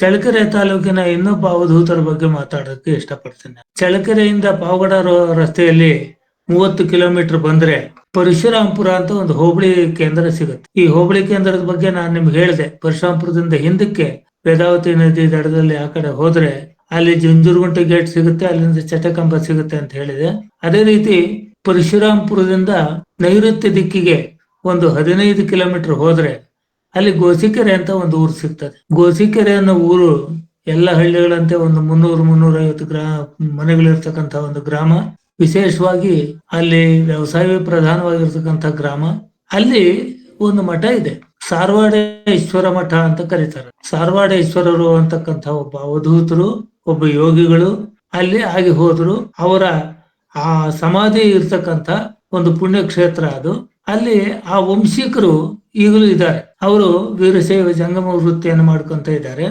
ಚಳ್ಳಕೆರೆ ತಾಲೂಕಿನ ಇನ್ನೊಬ್ಬ ಅವಧೂತರ ಬಗ್ಗೆ ಮಾತಾಡೋಕೆ ಇಷ್ಟಪಡ್ತೇನೆ. ಚಳ್ಳಕೆರೆಯಿಂದ ಪಾವಗಡ ರಸ್ತೆಯಲ್ಲಿ ಮೂವತ್ತು ಕಿಲೋಮೀಟರ್ ಬಂದ್ರೆ ಪರಶುರಾಮ್ಪುರ ಅಂತ ಒಂದು ಹೋಬಳಿ ಕೇಂದ್ರ ಸಿಗುತ್ತೆ. ಈ ಹೋಬಳಿ ಕೇಂದ್ರದ ಬಗ್ಗೆ ನಾನು ನಿಮ್ಗೆ ಹೇಳಿದೆ. ಪರಶುರಾಂಪುರದಿಂದ ಹಿಂದಕ್ಕೆ ವೇದಾವತಿ ನದಿ ದಡದಲ್ಲಿ ಆ ಕಡೆ ಹೋದ್ರೆ ಅಲ್ಲಿ ಜುಂಜುರುಗುಂಟೆ ಗೇಟ್ ಸಿಗುತ್ತೆ, ಅಲ್ಲಿಂದ ಚಟಕಂಬ ಸಿಗುತ್ತೆ ಅಂತ ಹೇಳಿದೆ. ಅದೇ ರೀತಿ ಪರಶುರಾಂಪುರದಿಂದ ನೈಋತ್ಯ ದಿಕ್ಕಿಗೆ ಒಂದು ಹದಿನೈದು ಕಿಲೋಮೀಟರ್ ಹೋದ್ರೆ ಅಲ್ಲಿ ಗೋಸಿಕೆರೆ ಅಂತ ಒಂದು ಊರು ಸಿಗ್ತದೆ. ಗೋಸಿಕೆರೆ ಅನ್ನೋ ಊರು ಎಲ್ಲ ಹಳ್ಳಿಗಳಂತೆ ಒಂದು ಮುನ್ನೂರು ಮುನ್ನೂರ ಐವತ್ತು ಗ್ರಾ ಮನೆಗಳಿರ್ತಕ್ಕಂತ ಒಂದು ಗ್ರಾಮ. ವಿಶೇಷವಾಗಿ ಅಲ್ಲಿ ವ್ಯವಸಾಯ ಪ್ರಧಾನವಾಗಿರ್ತಕ್ಕಂಥ ಗ್ರಾಮ. ಅಲ್ಲಿ ಒಂದು ಮಠ ಇದೆ. ಸಾರ್ವಾಡೇಶ್ವರ ಮಠ ಅಂತ ಕರೀತಾರೆ. ಸಾರವಾಡೇಶ್ವರರು ಅಂತಕ್ಕಂಥ ಒಬ್ಬ ಅವಧೂತರು, ಒಬ್ಬ ಯೋಗಿಗಳು ಅಲ್ಲಿ ಆಗಿ ಹೋದ್ರು. ಅವರ ಆ ಸಮಾಧಿ ಇರ್ತಕ್ಕಂಥ ಒಂದು ಪುಣ್ಯಕ್ಷೇತ್ರ ಅದು. ಅಲ್ಲಿ ಆ ವಂಶಿಕರು ಈಗಲೂ ಇದ್ದಾರೆ. ಅವರು ವೀರಶೈವ ಜಂಗಮ ವೃತ್ತಿಯನ್ನು ಮಾಡ್ಕೊಂತ ಇದ್ದಾರೆ.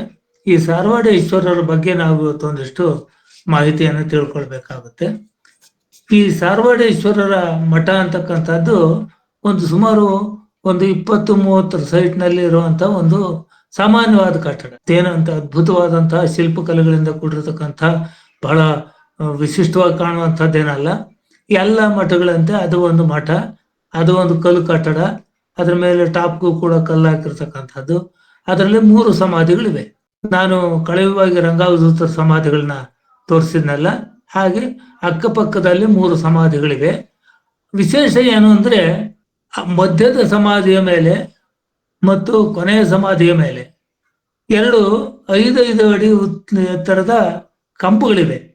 ಈ ಸಾರವಾಡೇಶ್ವರರ ಬಗ್ಗೆ ನಾವು ಒಂದಿಷ್ಟು ಮಾಹಿತಿಯನ್ನು ತಿಳ್ಕೊಳ್ಬೇಕಾಗುತ್ತೆ. ಈ ಸಾರವಾಡೇಶ್ವರರ ಮಠ ಅಂತಕ್ಕಂಥದ್ದು ಒಂದು ಸುಮಾರು ಒಂದು ಇಪ್ಪತ್ತು ಮೂವತ್ತರ ಸೈಟ್ನಲ್ಲಿ ಇರುವಂತ ಒಂದು ಸಾಮಾನ್ಯವಾದ ಕಟ್ಟಡ. ಏನಂತ ಅದ್ಭುತವಾದಂತಹ ಶಿಲ್ಪಕಲೆಗಳಿಂದ ಕೂಡಿರತಕ್ಕಂಥ ಬಹಳ ವಿಶಿಷ್ಟವಾಗಿ ಕಾಣುವಂಥದ್ದೇನಲ್ಲ. ಎಲ್ಲ ಮಠಗಳಂತೆ ಅದು ಒಂದು ಮಠ. ಅದು ಒಂದು ಕಲ್ಲು ಕಟ್ಟಡ, ಅದ್ರ ಮೇಲೆ ಟಾಪ್ಗೂ ಕೂಡ ಕಲ್ಲು ಹಾಕಿರ್ತಕ್ಕಂಥದ್ದು. ಅದರಲ್ಲಿ ಮೂರು ಸಮಾಧಿಗಳಿವೆ. ನಾನು ಕಳವಿವಾಗಿ ರಂಗಾವಧೂತರ ಸಮಾಧಿಗಳನ್ನ ತೋರಿಸಿದ್ನಲ್ಲ, ಹಾಗೆ ಅಕ್ಕಪಕ್ಕದಲ್ಲಿ ಮೂರು ಸಮಾಧಿಗಳಿವೆ. ವಿಶೇಷ ಏನು ಅಂದ್ರೆ ಮಧ್ಯದ ಸಮಾಧಿಯ ಮೇಲೆ ಮತ್ತು ಕೊನೆಯ ಸಮಾಧಿಯ ಮೇಲೆ ಎರಡು ಐದೈದು ಅಡಿ ಎತ್ತರದ ಕಂಬಗಳಿವೆ. ಶಿ-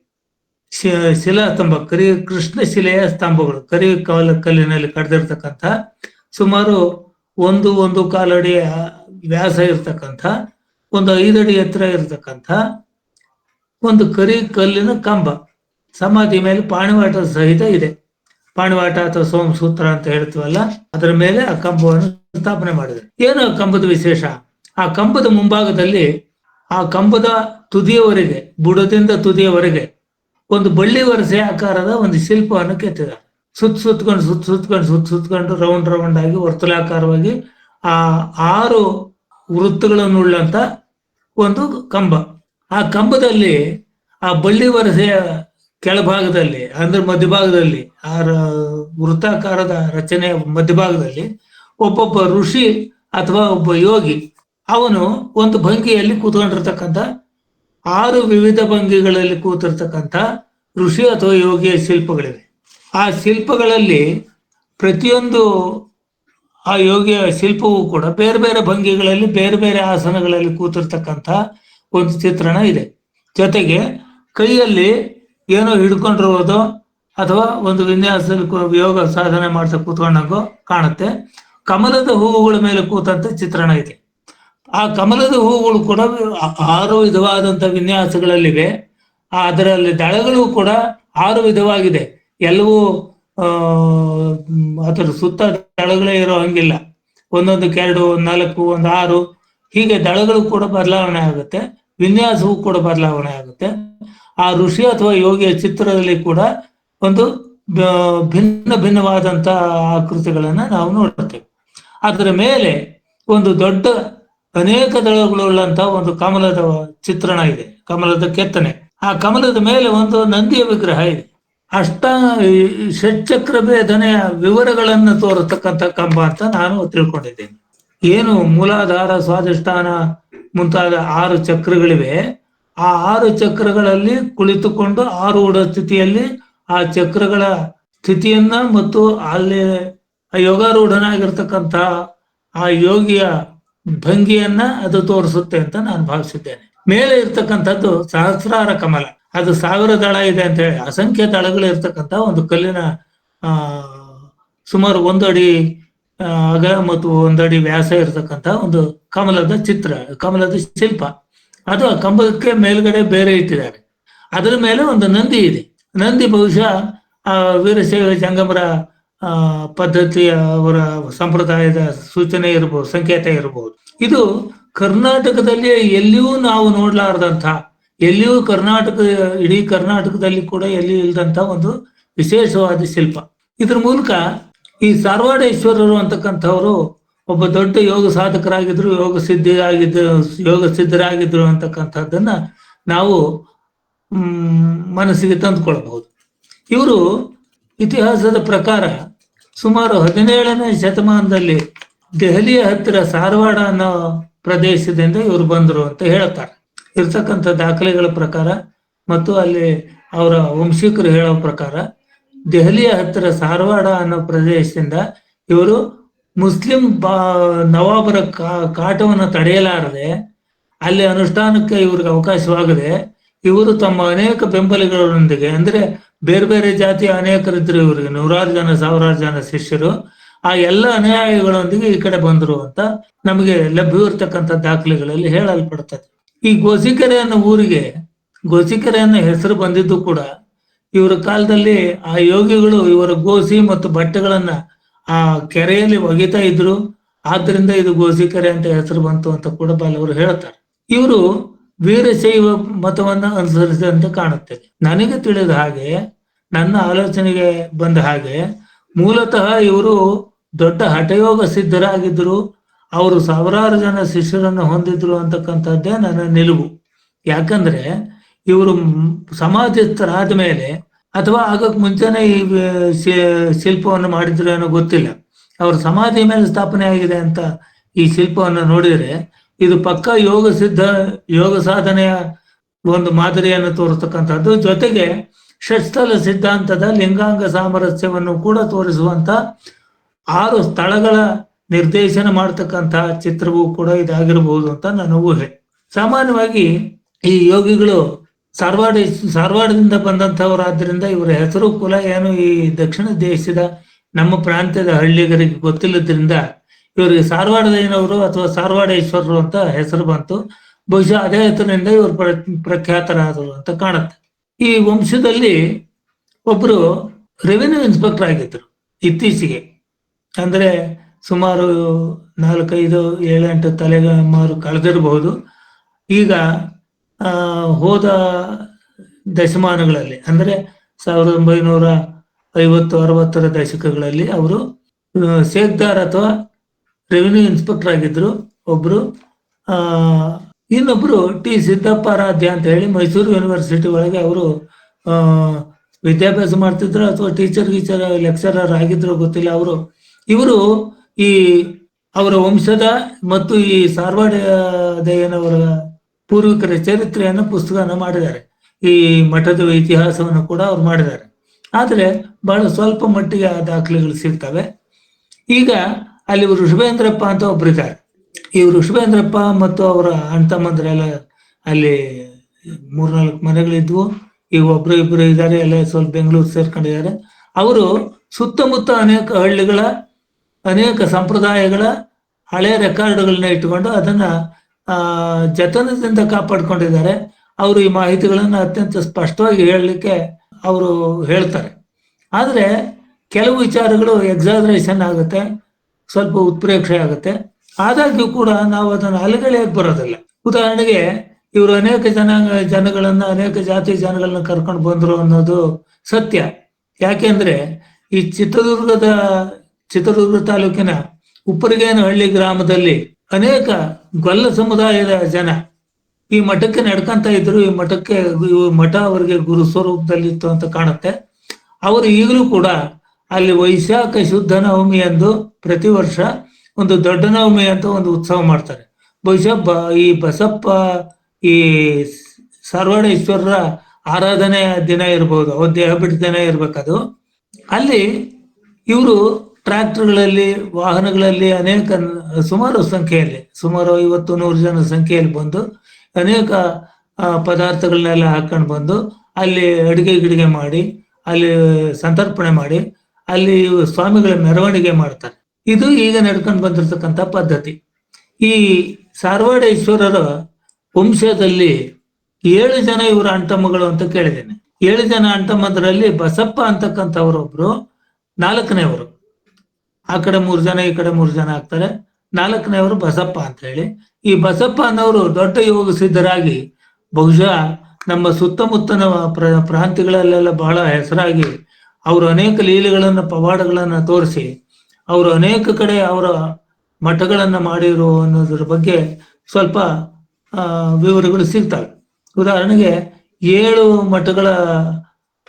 ಶಿಲಾ ಸ್ತಂಭ, ಕರಿ ಕೃಷ್ಣ ಶಿಲೆಯ ಸ್ತಂಭಗಳು, ಕರಿ ಕಾಲ ಕಲ್ಲಿನಲ್ಲಿ ಕಡ್ದಿರ್ತಕ್ಕಂಥ ಸುಮಾರು ಒಂದು ಒಂದು ಕಾಲಡಿ ವ್ಯಾಸ ಇರತಕ್ಕಂಥ, ಒಂದು ಐದಡಿ ಎತ್ತರ ಇರತಕ್ಕಂಥ ಒಂದು ಕರಿ ಕಲ್ಲಿನ ಕಂಬ. ಸಮಾಧಿ ಮೇಲೆ ಪಾಣಿವಾಟ ಸಹಿತ ಇದೆ. ಪಾಣಿವಾಟ ಅಥವಾ ಸೋಮಸೂತ್ರ ಅಂತ ಹೇಳ್ತೀವಲ್ಲ, ಅದರ ಮೇಲೆ ಆ ಕಂಬವನ್ನು ಸ್ಥಾಪನೆ ಮಾಡಿದ್ರು. ಏನು ಕಂಬದ ವಿಶೇಷ? ಆ ಕಂಬದ ಮುಂಭಾಗದಲ್ಲಿ ಆ ಕಂಬದ ತುದಿಯವರೆಗೆ, ಬುಡದಿಂದ ತುದಿಯವರೆಗೆ ಒಂದು ಬಳ್ಳಿ ವರಸೆ ಆಕಾರದ ಒಂದು ಶಿಲ್ಪವನ್ನು ಕೆತ್ತಿದ್ದಾರೆ ಸುತ್ತ ಸುತ್ತಕೊಂಡು ಸುತ್ತ ಸುತ್ತಕೊಂಡು ಸುತ್ತ ಸುತ್ತಕೊಂಡು, ರೌಂಡ್ ರೌಂಡ್ ಆಗಿ ವರ್ತುಲಾಕಾರವಾಗಿ ಆ ಆರು ವೃತ್ತಗಳನ್ನು ಉಳ್ಳಂತ ಒಂದು ಕಂಬ. ಆ ಕಂಬದಲ್ಲಿ, ಆ ಬಳ್ಳಿ ವರಸೆಯ ಕೆಳಭಾಗದಲ್ಲಿ, ಅಂದ್ರೆ ಮಧ್ಯಭಾಗದಲ್ಲಿ, ಆ ವೃತ್ತಾಕಾರದ ರಚನೆಯ ಮಧ್ಯಭಾಗದಲ್ಲಿ ಒಬ್ಬೊಬ್ಬ ಋಷಿ ಅಥವಾ ಒಬ್ಬ ಯೋಗಿ, ಅವನು ಒಂದು ಭಂಗಿಯಲ್ಲಿ ಕೂತ್ಕೊಂಡಿರ್ತಕ್ಕಂಥ ಆರು ವಿವಿಧ ಭಂಗಿಗಳಲ್ಲಿ ಕೂತಿರ್ತಕ್ಕಂಥ ಋಷಿ ಅಥವಾ ಯೋಗಿಯ ಶಿಲ್ಪಗಳಿವೆ. ಆ ಶಿಲ್ಪಗಳಲ್ಲಿ ಪ್ರತಿಯೊಂದು ಆ ಯೋಗಿಯ ಶಿಲ್ಪವೂ ಕೂಡ ಬೇರೆ ಬೇರೆ ಭಂಗಿಗಳಲ್ಲಿ, ಬೇರೆ ಬೇರೆ ಆಸನಗಳಲ್ಲಿ ಕೂತಿರ್ತಕ್ಕಂಥ ಒಂದು ಚಿತ್ರಣ ಇದೆ. ಜೊತೆಗೆ ಕೈಯಲ್ಲಿ ಏನೋ ಹಿಡ್ಕೊಂಡಿರೋದು ಅಥವಾ ಒಂದು ವಿನ್ಯಾಸದಲ್ಲಿ ಯೋಗ ಸಾಧನೆ ಮಾಡ್ತಾ ಕೂತ್ಕೊಂಡಂಗೋ ಕಾಣುತ್ತೆ. ಕಮಲದ ಹೂವುಗಳ ಮೇಲೆ ಕೂತಂತ ಚಿತ್ರಣ ಇದೆ. ಆ ಕಮಲದ ಹೂವುಗಳು ಕೂಡ ಆರು ವಿಧವಾದಂತ ವಿನ್ಯಾಸಗಳಲ್ಲಿವೆ. ಅದರಲ್ಲಿ ದಳಗಳು ಕೂಡ ಆರು ವಿಧವಾಗಿದೆ. ಎಲ್ಲವೂ ಅದರ ಸುತ್ತ ದಳಗಳೇ ಇರೋ ಹಂಗಿಲ್ಲ. ಒಂದೊಂದಕ್ಕೆ ಎರಡು, ಒಂದ್ ನಾಲ್ಕು, ಒಂದು ಆರು. ಹೀಗೆ ದಳಗಳು ಕೂಡ ಬದಲಾವಣೆ ಆಗುತ್ತೆ. ವಿನ್ಯಾಸವೂ ಕೂಡ ಬದಲಾವಣೆ ಆಗುತ್ತೆ. ಆ ಋಷಿ ಅಥವಾ ಯೋಗಿಯ ಚಿತ್ರದಲ್ಲಿ ಕೂಡ ಒಂದು ಭಿನ್ನ ಭಿನ್ನವಾದಂತ ಆಕೃತಿಗಳನ್ನ ನಾವು ನೋಡ್ತೇವೆ. ಅದರ ಮೇಲೆ ಒಂದು ದೊಡ್ಡ ಅನೇಕ ದಳಗಳುಳ್ಳಂತಹ ಒಂದು ಕಮಲದ ಚಿತ್ರಣ ಇದೆ, ಕಮಲದ ಕೆತ್ತನೆ. ಆ ಕಮಲದ ಮೇಲೆ ಒಂದು ನಂದಿಯ ವಿಗ್ರಹ ಇದೆ. ಅಷ್ಟ ಷಟ್ಚಕ್ರ ಭೇದನೆಯ ವಿವರಗಳನ್ನು ತೋರತಕ್ಕಂಥ ಕಂಬ ಅಂತ ನಾನು ತಿಳ್ಕೊಂಡಿದ್ದೇನೆ. ಏನು ಮೂಲಾಧಾರ ಸ್ವಾಧಿಷ್ಠಾನ ಮುಂತಾದ ಆರು ಚಕ್ರಗಳಿವೆ. ಆ ಆರು ಚಕ್ರಗಳಲ್ಲಿ ಕುಳಿತುಕೊಂಡು ಆರು ಉಡ ಸ್ಥಿತಿಯಲ್ಲಿ ಆ ಚಕ್ರಗಳ ಸ್ಥಿತಿಯನ್ನ ಮತ್ತು ಅಲ್ಲಿ ಯೋಗಾರೂಢನಾಗಿರ್ತಕ್ಕಂಥ ಆ ಯೋಗಿಯ ಭಂಗಿಯನ್ನ ಅದು ತೋರಿಸುತ್ತೆ ಅಂತ ನಾನು ಭಾವಿಸಿದ್ದೇನೆ. ಮೇಲೆ ಇರ್ತಕ್ಕಂಥದ್ದು ಸಹಸ್ರಾರ ಕಮಲ. ಅದು ಸಾವಿರ ದಳ ಇದೆ ಅಂತ ಹೇಳಿ ಅಸಂಖ್ಯ ದಳಗಳು ಇರ್ತಕ್ಕಂಥ ಒಂದು ಕಲ್ಲಿನ ಆ ಸುಮಾರು ಒಂದಡಿ ಅಡಿ ಆ, ಅಗಲ ಮತ್ತು ಒಂದಡಿ ವ್ಯಾಸ ಇರತಕ್ಕಂತ ಒಂದು ಕಮಲದ ಚಿತ್ರ ಕಮಲದ ಶಿಲ್ಪ. ಅದು ಆ ಕಂಬಕ್ಕೆ ಮೇಲ್ಗಡೆ ಬೇರೆ ಇಟ್ಟಿದ್ದಾರೆ. ಅದರ ಮೇಲೆ ಒಂದು ನಂದಿ ಇದೆ. ನಂದಿ ಬಹುಶಃ ಆ ವೀರಶೈವ ಜಂಗಮರ ಆ ಪದ್ಧತಿಯ ಅವರ ಸಂಪ್ರದಾಯದ ಸೂಚನೆ ಇರಬಹುದು ಸಂಕೇತ ಇರಬಹುದು ಇದು ಕರ್ನಾಟಕದಲ್ಲಿ ಎಲ್ಲಿಯೂ ನಾವು ನೋಡ್ಲಾರ್ದಂತ ಎಲ್ಲಿಯೂ ಕರ್ನಾಟಕ, ಇಡೀ ಕರ್ನಾಟಕದಲ್ಲಿ ಕೂಡ ಎಲ್ಲಿಯೂ ಇಲ್ದಂತ ಒಂದು ವಿಶೇಷವಾದ ಶಿಲ್ಪ. ಇದ್ರ ಮೂಲಕ ಈ ಸಾರ್ವಾಡೇಶ್ವರರು ಅಂತಕ್ಕಂಥವ್ರು ಒಬ್ಬ ದೊಡ್ಡ ಯೋಗ ಸಾಧಕರಾಗಿದ್ರು, ಯೋಗ ಸಿದ್ಧಿ ಆಗಿದ್ದು ಯೋಗ ಸಿದ್ಧರಾಗಿದ್ರು ಅಂತಕ್ಕಂಥದ್ದನ್ನ ನಾವು ಮನಸ್ಸಿಗೆ ತಂದುಕೊಳ್ಬಹುದು. ಇವರು ಇತಿಹಾಸದ ಪ್ರಕಾರ ಸುಮಾರು ಹದಿನೇಳನೇ ಶತಮಾನದಲ್ಲಿ ದೆಹಲಿಯ ಹತ್ತಿರ ಸಾರವಾಡ ಅನ್ನೋ ಪ್ರದೇಶದಿಂದ ಇವರು ಬಂದರು ಅಂತ ಹೇಳ್ತಾರೆ. ಇರ್ತಕ್ಕಂಥ ದಾಖಲೆಗಳ ಪ್ರಕಾರ ಮತ್ತು ಅಲ್ಲಿ ಅವರ ವಂಶಿಕರು ಹೇಳೋ ಪ್ರಕಾರ ದೆಹಲಿಯ ಹತ್ತಿರ ಸಾರವಾಡ ಅನ್ನೋ ಪ್ರದೇಶದಿಂದ ಇವರು ಮುಸ್ಲಿಂ ಬಾ ನವಾಬರ ಕಾಟವನ್ನು ತಡೆಯಲಾರದೆ ಅಲ್ಲಿ ಅನುಷ್ಠಾನಕ್ಕೆ ಇವ್ರಿಗೆ ಅವಕಾಶವಾಗದೆ ಇವರು ತಮ್ಮ ಅನೇಕ ಬೆಂಬಲಿಗಳೊಂದಿಗೆ, ಅಂದ್ರೆ ಬೇರೆ ಬೇರೆ ಜಾತಿ ಅನೇಕರಿದ್ರು ಇವರಿಗೆ. ನೂರಾರು ಜನ, ಸಾವಿರಾರು ಜನ ಶಿಷ್ಯರು. ಆ ಎಲ್ಲ ಅನುಯಾಯಿಗಳೊಂದಿಗೆ ಈ ಕಡೆ ಬಂದರು ಅಂತ ನಮಗೆ ಲಭ್ಯವಿರ್ತಕ್ಕಂಥ ದಾಖಲೆಗಳಲ್ಲಿ ಹೇಳಲ್ಪಡ್ತದೆ. ಈ ಗೋಸಿಕೆರೆ ಅನ್ನೋ ಊರಿಗೆ ಗೋಸಿಕೆರೆ ಅನ್ನೋ ಹೆಸರು ಬಂದಿದ್ದು ಕೂಡ ಇವರ ಕಾಲದಲ್ಲಿ ಆ ಯೋಗಿಗಳು ಇವರ ಗೋಸಿ ಮತ್ತು ಬಟ್ಟೆಗಳನ್ನ ಆ ಕೆರೆಯಲ್ಲಿ ಒಗಿತಾ ಇದ್ರು. ಆದ್ರಿಂದ ಇದು ಗೋಸಿಕೆರೆ ಅಂತ ಹೆಸರು ಬಂತು ಅಂತ ಕೂಡ ಬಾಲವರು ಹೇಳ್ತಾರೆ. ಇವರು ವೀರಶೈವ ಮತವನ್ನ ಅನುಸರಿಸಿದಂತೆ ಕಾಣುತ್ತೆ. ನನಗೆ ತಿಳಿದ ಹಾಗೆ, ನನ್ನ ಆಲೋಚನೆಗೆ ಬಂದ ಹಾಗೆ, ಮೂಲತಃ ಇವರು ದೊಡ್ಡ ಹಠಯೋಗ ಸಿದ್ಧರಾಗಿದ್ರು ಅವರು ಸಾವಿರಾರು ಜನ ಶಿಷ್ಯರನ್ನು ಹೊಂದಿದ್ರು ಅಂತಕ್ಕಂಥದ್ದೇ ನನ್ನ ನಿಲುವು. ಯಾಕಂದ್ರೆ, ಇವರು ಸಮಾಧಿಸ್ಥರಾದ ಮೇಲೆ ಅಥವಾ ಆಗಕ್ ಮುಂಚೆನೆ ಈ ಶಿಲ್ಪವನ್ನು ಮಾಡಿದ್ರು ಏನೋ ಗೊತ್ತಿಲ್ಲ. ಅವ್ರ ಸಮಾಧಿ ಮೇಲೆ ಸ್ಥಾಪನೆ ಆಗಿದೆ ಅಂತ ಈ ಶಿಲ್ಪವನ್ನು ನೋಡಿದ್ರೆ ಇದು ಪಕ್ಕ ಯೋಗ ಸಿದ್ಧ, ಯೋಗ ಸಾಧನೆಯ ಒಂದು ಮಾದರಿಯನ್ನು ತೋರಿಸ್ತಕ್ಕಂಥದ್ದು. ಜೊತೆಗೆ ಷಟ್ಸ್ಥಲ ಸಿದ್ಧಾಂತದ ಲಿಂಗಾಂಗ ಸಾಮರಸ್ಯವನ್ನು ಕೂಡ ತೋರಿಸುವಂತ ಆರು ಸ್ಥಳಗಳ ನಿರ್ದೇಶನ ಮಾಡ್ತಕ್ಕಂತಹ ಚಿತ್ರವೂ ಕೂಡ ಇದಾಗಿರಬಹುದು ಅಂತ ನನ್ನ ಊಹೆ. ಸಾಮಾನ್ಯವಾಗಿ ಈ ಯೋಗಿಗಳು ಸಾರ್ವಾಡ ಸಾರ್ವಾಡದಿಂದ ಬಂದಂತಹವರಾದ್ರಿಂದ ಇವರ ಹೆಸರು ಕುಲ ಏನು ಈ ದಕ್ಷಿಣ ದೇಶದ ನಮ್ಮ ಪ್ರಾಂತ್ಯದ ಹಳ್ಳಿಗರಿಗೆ ಗೊತ್ತಿಲ್ಲದ್ರಿಂದ ಇವರಿಗೆ ಸಾರವಾಡದಯ್ಯನವರು ಅಥವಾ ಸಾರವಾಡೇಶ್ವರರು ಅಂತ ಹೆಸರು ಬಂತು. ಬಹುಶಃ ಅದೇ ಹೆಸರಿನಿಂದ ಇವರು ಪ್ರ- ಪ್ರಖ್ಯಾತರಾದರು ಅಂತ ಕಾಣುತ್ತೆ. ಈ ವಂಶದಲ್ಲಿ ಒಬ್ರು ರೆವಿನ್ಯೂ ಇನ್ಸ್ಪೆಕ್ಟರ್ ಆಗಿದ್ರು ಇತ್ತೀಚೆಗೆ. ಅಂದ್ರೆ ಸುಮಾರು ನಾಲ್ಕೈದು, ಏಳೆಂಟು ತಲೆಮಾರು ಕಳೆದಿರಬಹುದು ಈಗ ಹೋದ ದಶಮಾನಗಳಲ್ಲಿ, ಅಂದ್ರೆ ಸಾವಿರದ ಒಂಬೈನೂರ ಐವತ್ತು, ಅರವತ್ತರ ದಶಕಗಳಲ್ಲಿ ಅವರು ಸೇಗ್ದಾರ್ ಅಥವಾ ರೆವಿನ್ಯೂ ಇನ್ಸ್ಪೆಕ್ಟರ್ ಆಗಿದ್ರು ಒಬ್ರು ಇನ್ನೊಬ್ರು ಟಿ ಸಿದ್ದಪ್ಪಾರಾಧ್ಯ ಅಂತ ಹೇಳಿ ಮೈಸೂರು ಯೂನಿವರ್ಸಿಟಿ ಒಳಗೆ ಅವರು ವಿದ್ಯಾಭ್ಯಾಸ ಮಾಡ್ತಿದ್ರು ಅಥವಾ ಟೀಚರ್ ಗೀಚರ್ ಲೆಕ್ಚರರ್ ಆಗಿದ್ರು ಗೊತ್ತಿಲ್ಲ ಅವರು. ಇವರು ಈ ಅವರ ವಂಶದ ಮತ್ತು ಈ ಸಾರ್ವಡೆಯನವರ ಪೂರ್ವಿಕರ ಚರಿತ್ರೆಯನ್ನು ಪುಸ್ತಕನ ಮಾಡಿದ್ದಾರೆ. ಈ ಮಠದ ಇತಿಹಾಸವನ್ನು ಕೂಡ ಅವ್ರು ಮಾಡಿದ್ದಾರೆ. ಆದರೆ ಬಹಳ ಸ್ವಲ್ಪ ಮಟ್ಟಿಗೆ ಆ ದಾಖಲೆಗಳು ಸಿಗ್ತವೆ. ಈಗ ಅಲ್ಲಿ ಋಷಭೇಂದ್ರಪ್ಪ ಅಂತ ಒಬ್ಬರಿದ್ದಾರೆ ಈ ಋಷಭೇಂದ್ರಪ್ಪ ಮತ್ತು ಅವರ ಅಣ್ಣ ತಮ್ಮಂದ್ರೆಲ್ಲ ಅಲ್ಲಿ ಮೂರ್ನಾಲ್ಕು ಮನೆಗಳಿದ್ವು. ಈಗ ಒಬ್ರು ಇಬ್ರು ಇದ್ದಾರೆ, ಎಲ್ಲ ಸ್ವಲ್ಪ ಬೆಂಗಳೂರು ಸೇರ್ಕೊಂಡಿದ್ದಾರೆ. ಅವರು ಸುತ್ತಮುತ್ತ ಅನೇಕ ಹಳ್ಳಿಗಳ, ಅನೇಕ ಸಂಪ್ರದಾಯಗಳ ಹಳೆಯ ರೆಕಾರ್ಡ್ಗಳನ್ನ ಇಟ್ಟುಕೊಂಡು ಅದನ್ನ ಜತನದಿಂದ ಕಾಪಾಡ್ಕೊಂಡಿದ್ದಾರೆ. ಅವರು ಈ ಮಾಹಿತಿಗಳನ್ನು ಅತ್ಯಂತ ಸ್ಪಷ್ಟವಾಗಿ ಹೇಳಲಿಕ್ಕೆ ಅವರು ಹೇಳ್ತಾರೆ. ಆದರೆ ಕೆಲವು ವಿಚಾರಗಳು ಎಕ್ಸಾಗ್ರೇಷನ್ ಆಗುತ್ತೆ. ಸ್ವಲ್ಪ ಉತ್ಪ್ರೇಕ್ಷೆ ಆಗುತ್ತೆ. ಆದಾಗ್ಯೂ ಕೂಡ ನಾವು ಅದನ್ನು ಅಲಗಳೆಯಕ್ಕೆ ಬರೋದಿಲ್ಲ. ಉದಾಹರಣೆಗೆ ಇವರು ಅನೇಕ ಜನ ಜನಗಳನ್ನ, ಅನೇಕ ಜಾತಿ ಜನಗಳನ್ನ ಕರ್ಕೊಂಡು ಬಂದ್ರು ಅನ್ನೋದು ಸತ್ಯ. ಯಾಕೆಂದ್ರೆ ಈ ಚಿತ್ರದುರ್ಗದ, ಚಿತ್ರದುರ್ಗ ತಾಲೂಕಿನ ಉಪ್ಪರಿಗೇನಹಳ್ಳಿ ಗ್ರಾಮದಲ್ಲಿ ಅನೇಕ ಗೊಲ್ಲ ಸಮುದಾಯದ ಜನ ಈ ಮಠಕ್ಕೆ ನಡ್ಕಂತ ಇದ್ರು. ಈ ಮಠಕ್ಕೆ ಮಠ ಅವರಿಗೆ ಗುರು ಸ್ವರೂಪದಲ್ಲಿತ್ತು ಅಂತ ಕಾಣುತ್ತೆ. ಅವರು ಈಗಲೂ ಕೂಡ ಅಲ್ಲಿ ವೈಶಾಖ ಶುದ್ಧ ನವಮಿ ಎಂದು ಪ್ರತಿ ವರ್ಷ ಒಂದು ದೊಡ್ಡ ನವಮಿ ಅಂತ ಒಂದು ಉತ್ಸವ ಮಾಡ್ತಾರೆ. ಬಹುಶಃ ಈ ಬಸಪ್ಪ, ಈ ಸರ್ವಣೇಶ್ವರರ ಆರಾಧನೆ ದಿನ ಇರ್ಬೋದು ಅವ್ರ ದೇಹ ಬಿಟ್ಟ ದಿನ ಇರ್ಬೇಕದು. ಅಲ್ಲಿ ಇವರು ಟ್ರ್ಯಾಕ್ಟರ್ಗಳಲ್ಲಿ, ವಾಹನಗಳಲ್ಲಿ ಅನೇಕ ಸುಮಾರು ಸಂಖ್ಯೆಯಲ್ಲಿ, ಸುಮಾರು ಐವತ್ತು, ನೂರು ಜನ ಸಂಖ್ಯೆಯಲ್ಲಿ ಬಂದು ಅನೇಕ ಪದಾರ್ಥಗಳನ್ನೆಲ್ಲ ಹಾಕೊಂಡು ಬಂದು ಅಲ್ಲಿ ಅಡುಗೆ ಗಿಡಿಗೆ ಮಾಡಿ, ಅಲ್ಲಿ ಸಂತರ್ಪಣೆ ಮಾಡಿ ಅಲ್ಲಿ ಸ್ವಾಮಿಗಳ ಮೆರವಣಿಗೆ ಮಾಡ್ತಾರೆ. ಇದು ಈಗ ನಡ್ಕೊಂಡು ಬಂದಿರತಕ್ಕಂಥ ಪದ್ಧತಿ. ಈ ಸಾರ್ವಾಡೇಶ್ವರರ ವಂಶದಲ್ಲಿ ಏಳು ಜನ ಇವರ ಅಂಟಮ್ಮಗಳು ಅಂತ ಕೇಳಿದ್ದೇನೆ. ಏಳು ಜನ ಅಂಟಮ್ಮದರಲ್ಲಿ ಬಸಪ್ಪ ಅಂತಕ್ಕಂಥವ್ರೊಬ್ರು ನಾಲ್ಕನೇವರು ಆ ಕಡೆ ಮೂರು ಜನ, ಈ ಕಡೆ ಮೂರು ಜನ ಆಗ್ತಾರೆ. ನಾಲ್ಕನೇವರು ಬಸಪ್ಪ ಅಂತ ಹೇಳಿ. ಈ ಬಸಪ್ಪ ಅನ್ನೋರು ದೊಡ್ಡ ಯೋಗ ಸಿದ್ಧರಾಗಿ ಬಹುಶಃ ನಮ್ಮ ಸುತ್ತಮುತ್ತನ ಪ್ರ, ಪ್ರಾಂತ್ಯಗಳಲ್ಲೆಲ್ಲ ಬಹಳ ಹೆಸರಾಗಿ ಅವರು ಅನೇಕ ಲೀಲೆಗಳನ್ನ, ಪವಾಡಗಳನ್ನ ತೋರಿಸಿ ಅವರು ಅನೇಕ ಕಡೆ ಅವರ ಮಠಗಳನ್ನ ಮಾಡಿರು ಅನ್ನೋದ್ರ ಬಗ್ಗೆ ಸ್ವಲ್ಪ ವಿವರಗಳು ಸಿಗ್ತವೆ. ಉದಾಹರಣೆಗೆ ಏಳು ಮಠಗಳ,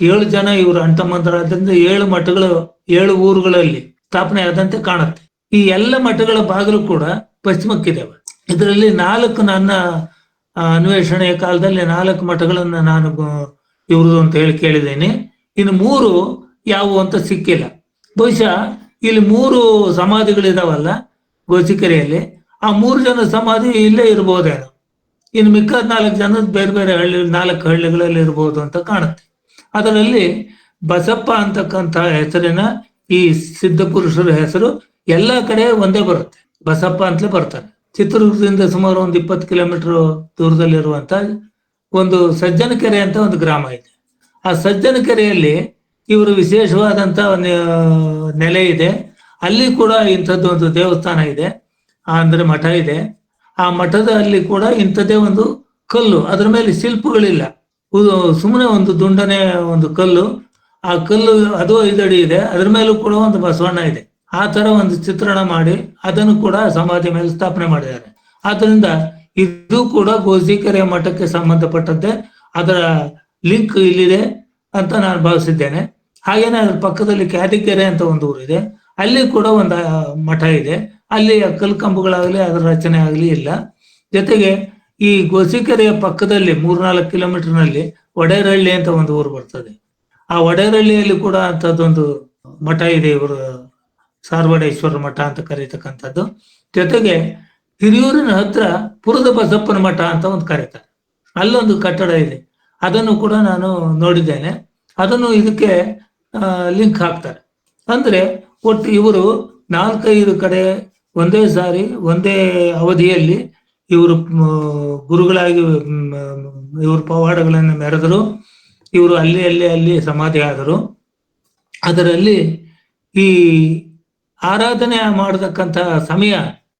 ಏಳು ಜನ ಇವರು ಅಂಟಮಂತರಾದ್ರಿಂದ ಏಳು ಮಠಗಳು, ಏಳು ಊರುಗಳಲ್ಲಿ ಸ್ಥಾಪನೆ ಆದಂತೆ ಕಾಣುತ್ತೆ. ಈ ಎಲ್ಲ ಮಠಗಳ ಬಾಗಿಲು ಕೂಡ ಪಶ್ಚಿಮಕ್ಕಿದ್ದಾವೆ ಇದರಲ್ಲಿ ನಾಲ್ಕು ನನ್ನ ಅನ್ವೇಷಣೆಯ ಕಾಲದಲ್ಲಿ ನಾಲ್ಕು ಮಠಗಳನ್ನ ನಾನು ಇವ್ರದ್ದು ಅಂತ ಹೇಳಿ ಕೇಳಿದ್ದೇನೆ. ಇನ್ನು ಮೂರು ಯಾವುವು ಅಂತ ಸಿಕ್ಕಿಲ್ಲ. ಬಹುಶಃ ಇಲ್ಲಿ ಮೂರು ಸಮಾಧಿಗಳಿದಾವಲ್ಲ ಗೋಚಿಕೆರೆಯಲ್ಲಿ ಆ ಮೂರು ಜನ ಸಮಾಧಿ ಇಲ್ಲೇ ಇರ್ಬೋದೇನೋ. ಇನ್ನು ಮಿಕ್ಕ ನಾಲ್ಕು ಜನ ಬೇರೆ ಬೇರೆ ಹಳ್ಳಿ, ನಾಲ್ಕು ಹಳ್ಳಿಗಳಲ್ಲಿ ಇರಬಹುದು ಅಂತ ಕಾಣುತ್ತೆ. ಅದರಲ್ಲಿ ಬಸಪ್ಪ ಅಂತಕ್ಕಂಥ ಹೆಸರಿನ ಈ ಸಿದ್ಧ ಪುರುಷರ ಹೆಸರು ಎಲ್ಲಾ ಕಡೆ ಒಂದೇ ಬರುತ್ತೆ. ಬಸಪ್ಪ ಅಂತಲೇ ಬರ್ತಾರೆ. ಚಿತ್ರದುರ್ಗದಿಂದ ಸುಮಾರು ಒಂದು ಇಪ್ಪತ್ತು ಕಿಲೋಮೀಟರ್ ದೂರದಲ್ಲಿರುವಂತ ಒಂದು ಸಜ್ಜನಕೆರೆ ಅಂತ ಒಂದು ಗ್ರಾಮ ಇದೆ. ಆ ಸಜ್ಜನ ಕೆರೆಯಲ್ಲಿ ಇವರು ವಿಶೇಷವಾದಂತ ಒಂದು ನೆಲೆ ಇದೆ. ಅಲ್ಲಿ ಕೂಡ ಇಂಥದ್ದು ಒಂದು ದೇವಸ್ಥಾನ ಇದೆ. ಅಂದ್ರೆ ಮಠ ಇದೆ. ಆ ಮಠದಲ್ಲಿ ಕೂಡ ಇಂಥದ್ದೇ ಒಂದು ಕಲ್ಲು. ಅದರ ಮೇಲೆ ಶಿಲ್ಪಗಳಿಲ್ಲ. ಸುಮ್ಮನೆ ಒಂದು ದುಂಡನೆ ಒಂದು ಕಲ್ಲು. ಆ ಕಲ್ಲು ಅದು ಐದಡಿ ಇದೆ. ಅದ್ರ ಮೇಲೂ ಕೂಡ ಒಂದು ಬಸವಣ್ಣ ಇದೆ. ಆ ತರ ಒಂದು ಚಿತ್ರಣ ಮಾಡಿ ಅದನ್ನು ಕೂಡ ಸಮಾಧಿ ಮೇಲೆ ಸ್ಥಾಪನೆ ಮಾಡಿದ್ದಾರೆ. ಆದ್ರಿಂದ ಇದು ಕೂಡ ಗೋಸಿಕೆರೆ ಮಠಕ್ಕೆ ಸಂಬಂಧಪಟ್ಟದ್ದೇ. ಅದರ ಲಿಂಕ್ ಇಲ್ಲಿದೆ ಅಂತ ನಾನು ಭಾವಿಸಿದ್ದೇನೆ. ಹಾಗೇನೆ ಅದ್ರ ಪಕ್ಕದಲ್ಲಿ ಕ್ಯಾದಿಕೆರೆ ಅಂತ ಒಂದು ಊರಿದೆ ಅಲ್ಲಿ ಕೂಡ ಒಂದು ಮಠ ಇದೆ. ಅಲ್ಲಿ ಕಲ್ ಕಂಬಗಳಾಗಲಿ, ಅದರ ರಚನೆ ಆಗಲಿ ಇಲ್ಲ. ಜೊತೆಗೆ ಈ ಗೋಸಿಕೆರೆಯ ಪಕ್ಕದಲ್ಲಿ ಮೂರ್ನಾಲ್ಕು ಕಿಲೋಮೀಟರ್ನಲ್ಲಿ ಒಡೇರಹಳ್ಳಿ ಅಂತ ಒಂದು ಊರು ಬರ್ತದೆ. ಆ ಒಡೇರಹಳ್ಳಿಯಲ್ಲಿ ಕೂಡ ಅಂಥದ್ದೊಂದು ಮಠ ಇದೆ. ಇವರು ಸಾರ್ವಡೇಶ್ವರ ಮಠ ಅಂತ ಕರೀತಕ್ಕಂಥದ್ದು. ಜೊತೆಗೆ ಹಿರಿಯೂರಿನ ಹತ್ರ ಪುರದ ಬಸಪ್ಪನ ಮಠ ಅಂತ ಒಂದು ಕರೀತಾರೆ. ಅಲ್ಲೊಂದು ಕಟ್ಟಡ ಇದೆ. ಅದನ್ನು ಕೂಡ ನಾನು ನೋಡಿದ್ದೇನೆ. ಅದನ್ನು ಇದಕ್ಕೆ ಲಿಂಕ್ ಹಾಕ್ತಾರೆ. ಅಂದ್ರೆ, ಒಟ್ಟು ಇವರು ನಾಲ್ಕೈದು ಕಡೆ ಒಂದೇ ಸಾರಿ, ಒಂದೇ ಅವಧಿಯಲ್ಲಿ ಇವರು ಗುರುಗಳಾಗಿ ಇವರು ಪವಾಡಗಳನ್ನು ಮೆರೆದರು. ಇವರು ಅಲ್ಲಿ ಅಲ್ಲಿ ಅಲ್ಲಿ ಸಮಾಧಿ ಆದರು. ಅದರಲ್ಲಿ ಈ ಆರಾಧನೆ ಮಾಡತಕ್ಕಂತಹ ಸಮಯ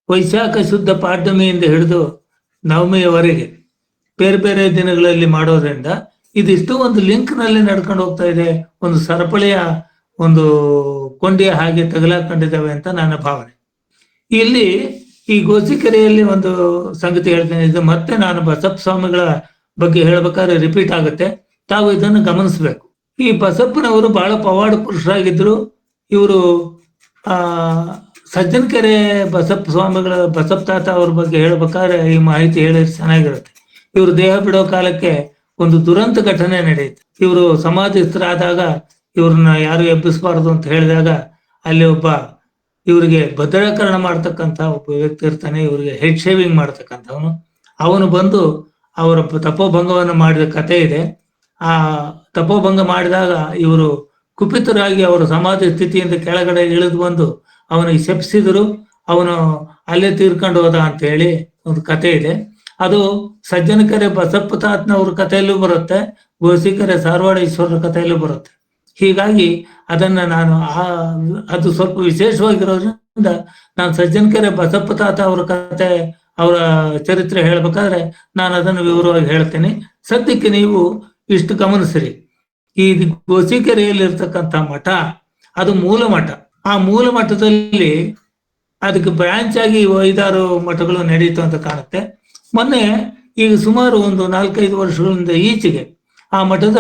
ವೈಶಾಖ ಶುದ್ಧ ಪಾಡ್ಯಮಿಯಿಂದ ಹಿಡಿದು ನವಮಿಯವರೆಗೆ ಬೇರೆ ಬೇರೆ ದಿನಗಳಲ್ಲಿ ಮಾಡೋದ್ರಿಂದ ಇದಿಷ್ಟು ಒಂದು ಲಿಂಕ್ನಲ್ಲಿ ನಡ್ಕೊಂಡು ಹೋಗ್ತಾ ಇದೆ. ಒಂದು ಸರಪಳಿಯ, ಒಂದು ಕೊಂಡಿಯ ಹಾಗೆ ತಗಲಾಕೊಂಡಿದ್ದಾವೆ ಅಂತ ನನ್ನ ಭಾವನೆ. ಇಲ್ಲಿ ಈ ಗೋಸಿಕೆರೆಯಲ್ಲಿ ಒಂದು ಸಂಗತಿ ಹೇಳ್ತೇನೆ. ಇದು ಮತ್ತೆ ನಾನು ಬಸಪ್ಪ ಸ್ವಾಮಿಗಳ ಬಗ್ಗೆ ಹೇಳ್ಬೇಕಾದ್ರೆ ರಿಪೀಟ್ ಆಗುತ್ತೆ. ತಾವು ಇದನ್ನು ಗಮನಿಸಬೇಕು. ಈ ಬಸಪ್ಪನವರು ಬಹಳ ಪವಾಡ ಪುರುಷರಾಗಿದ್ರು. ಇವರು, ಆ, ಸಜ್ಜನಕೆರೆ ಬಸಪ್ಪ ಸ್ವಾಮಿಗಳ ಬಸಪ್ಪ ತಾತ ಅವ್ರ ಬಗ್ಗೆ ಹೇಳ್ಬೇಕಾದ್ರೆ ಈ ಮಾಹಿತಿ ಹೇಳಿದ್ರೆ ಚೆನ್ನಾಗಿರುತ್ತೆ. ಇವರು ದೇಹ ಬಿಡೋ ಕಾಲಕ್ಕೆ ಒಂದು ದುರಂತ ಘಟನೆ ನಡೆಯಿತು. ಇವರು ಸಮಾಧಿಸ್ಥರಾದಾಗ ಇವ್ರನ್ನ ಯಾರು ಎಬ್ಬಿಸಬಾರದು ಅಂತ ಹೇಳಿದಾಗ ಅಲ್ಲಿ ಒಬ್ಬ ಇವರಿಗೆ ಭದ್ರಕರಣ ಮಾಡ್ತಕ್ಕಂಥ ಒಬ್ಬ ವ್ಯಕ್ತಿ ಇರ್ತಾನೆ, ಇವರಿಗೆ ಹೆಡ್ ಶೇವಿಂಗ್ ಮಾಡ್ತಕ್ಕಂಥವನು. ಅವನು ಬಂದು ಅವರ ತಪೋಭಂಗವನ್ನು ಮಾಡಿದ ಕತೆ ಇದೆ. ಆ ತಪೋಭಂಗ ಮಾಡಿದಾಗ ಇವರು ಕುಪಿತರಾಗಿ ಅವರ ಸಮಾಧಿ ಸ್ಥಿತಿಯಿಂದ ಕೆಳಗಡೆ ಇಳಿದು ಬಂದು ಅವನಿಗೆ ಶಪಿಸಿದ್ರು. ಅವನು ಅಲ್ಲೇ ತೀರ್ಕೊಂಡು ಹೋದ ಅಂತ ಹೇಳಿ ಒಂದು ಕತೆ ಇದೆ. ಅದು ಸಜ್ಜನಕರೆ ಬಸಪ್ಪ ತಾತನವ್ರ ಕಥೆಯಲ್ಲೂ ಬರುತ್ತೆ ಗೋಸಿಕೆರೆ ಸಾರವಾಡೇಶ್ವರರ ಕಥೆಯಲ್ಲೂ ಬರುತ್ತೆ. ಹೀಗಾಗಿ ಅದನ್ನ ನಾನು ಆ, ಅದು ಸ್ವಲ್ಪ ವಿಶೇಷವಾಗಿರೋದ್ರಿಂದ ನಾನು ಸಜ್ಜನಕರೆ ಬಸಪ್ಪ ತಾತ ಅವರ ಕತೆ, ಅವರ ಚರಿತ್ರೆ ಹೇಳ್ಬೇಕಾದ್ರೆ ನಾನು ಅದನ್ನು ವಿವರವಾಗಿ ಹೇಳ್ತೇನೆ. ಸದ್ಯಕ್ಕೆ ನೀವು ಇಷ್ಟು ಗಮನಿಸ್ರಿ. ಈ ಗೋಸಿಕೆರೆಯಲ್ಲಿ ಇರ್ತಕ್ಕಂಥ ಮಠ, ಅದು ಮೂಲ ಮಠ. ಆ ಮೂಲ ಮಠದಲ್ಲಿ ಅದಕ್ಕೆ ಬ್ರಾಂಚ್ ಆಗಿ ಐದಾರು ಮಠಗಳು ನಡೆಯಿತು ಅಂತ ಕಾಣುತ್ತೆ. ಮೊನ್ನೆ ಈಗ ಸುಮಾರು ಒಂದು ನಾಲ್ಕೈದು ವರ್ಷಗಳಿಂದ ಈಚೆಗೆ ಆ ಮಠದ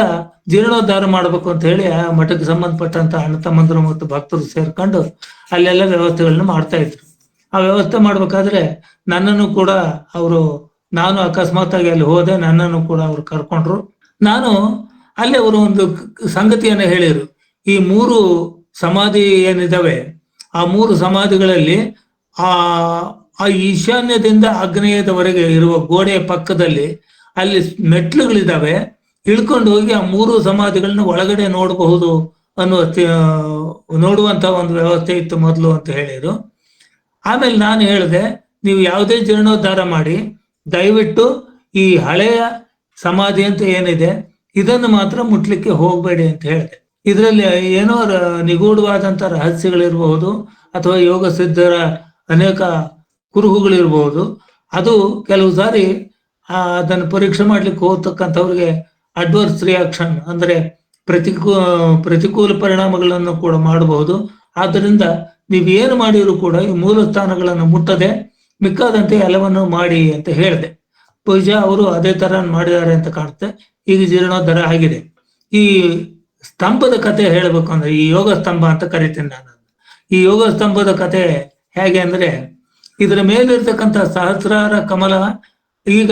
ಜೀರ್ಣೋದ್ಧಾರ ಮಾಡಬೇಕು ಅಂತ ಹೇಳಿ ಆ ಮಠಕ್ಕೆ ಸಂಬಂಧಪಟ್ಟಂತ ಅಣ್ಣ ತಮ್ಮಂದರು ಮತ್ತು ಭಕ್ತರು ಸೇರ್ಕೊಂಡು ಅಲ್ಲೆಲ್ಲ ವ್ಯವಸ್ಥೆಗಳನ್ನ ಮಾಡ್ತಾ ಇದ್ರು. ಆ ವ್ಯವಸ್ಥೆ ಮಾಡ್ಬೇಕಾದ್ರೆ ನನ್ನನ್ನು ಕೂಡ ಅವರು, ನಾನು ಅಕಸ್ಮಾತ್ ಆಗಿ ಅಲ್ಲಿ ಹೋದೆ, ನನ್ನನ್ನು ಕೂಡ ಅವ್ರು ಕರ್ಕೊಂಡ್ರು. ನಾನು ಅಲ್ಲಿ ಅವರು ಒಂದು ಸಂಗತಿಯನ್ನ ಹೇಳಿದ್ರು. ಈ ಮೂರು ಸಮಾಧಿ ಏನಿದಾವೆ, ಆ ಮೂರು ಸಮಾಧಿಗಳಲ್ಲಿ ಆ ಆ ಈಶಾನ್ಯದಿಂದ ಆಗ್ನೇಯದವರೆಗೆ ಇರುವ ಗೋಡೆಯ ಪಕ್ಕದಲ್ಲಿ ಅಲ್ಲಿ ಮೆಟ್ಲುಗಳಿದ್ದಾವೆ ಇಳ್ಕೊಂಡು ಹೋಗಿ ಆ ಮೂರು ಸಮಾಧಿಗಳನ್ನ ಒಳಗಡೆ ನೋಡಬಹುದು ಅನ್ನುವ ನೋಡುವಂತ ಒಂದು ವ್ಯವಸ್ಥೆ ಇತ್ತು ಮೊದಲು ಅಂತ ಹೇಳಿದ್ರು. ಆಮೇಲೆ ನಾನು ಹೇಳಿದೆ, ನೀವು ಯಾವುದೇ ಜೀರ್ಣೋದ್ಧಾರ ಮಾಡಿ, ದಯವಿಟ್ಟು ಈ ಹಳೆಯ ಸಮಾಧಿ ಅಂತ ಏನಿದೆ, ಇದನ್ನು ಮಾತ್ರ ಮುಟ್ಲಿಕ್ಕೆ ಹೋಗಬೇಡಿ ಅಂತ ಹೇಳಿದೆ. ಇದರಲ್ಲಿ ಏನೋ ನಿಗೂಢವಾದಂತ ರಹಸ್ಯಗಳಿರಬಹುದು ಅಥವಾ ಯೋಗ ಸಿದ್ಧರ ಅನೇಕ ಕುರುಹುಗಳಿರಬಹುದು ಅದು ಕೆಲವು ಸಾರಿ ಅದನ್ನು ಪರೀಕ್ಷೆ ಮಾಡ್ಲಿಕ್ಕೆ ಹೋಗ್ತಕ್ಕಂಥವ್ರಿಗೆ ಅಡ್ವರ್ಸ್ ರಿಯಾಕ್ಷನ್ ಅಂದ್ರೆ ಪ್ರತಿಕೂ, ಪ್ರತಿಕೂಲ ಪರಿಣಾಮಗಳನ್ನು ಕೂಡ ಮಾಡಬಹುದು ಆದ್ದರಿಂದ ನೀವು ಏನು ಮಾಡಿದ್ರು ಕೂಡ ಈ ಮೂಲ ಸ್ಥಾನಗಳನ್ನು ಮುಟ್ಟದೆ, ಮಿಕ್ಕಾದಂತೆ ಎಲ್ಲವನ್ನು ಮಾಡಿ ಅಂತ ಹೇಳಿದೆ. ಪೂಜಾ ಅವರು ಅದೇ ತರ ಮಾಡಿದ್ದಾರೆ ಅಂತ ಕಾಣುತ್ತೆ. ಈಗ ಜೀರ್ಣೋದ್ಧಾರ ಆಗಿದೆ. ಈ ಸ್ತಂಭದ ಕತೆ ಹೇಳಬೇಕು ಅಂದ್ರೆ ಈ ಯೋಗ ಸ್ತಂಭ ಅಂತ ಕರಿತೀನಿ ನಾನು. ಈ ಯೋಗ ಸ್ತಂಭದ ಕತೆ ಹೇಗೆ ಅಂದ್ರೆ ಇದರ ಮೇಲಿರ್ತಕ್ಕಂಥ ಸಹಸ್ರಾರ ಕಮಲ ಈಗ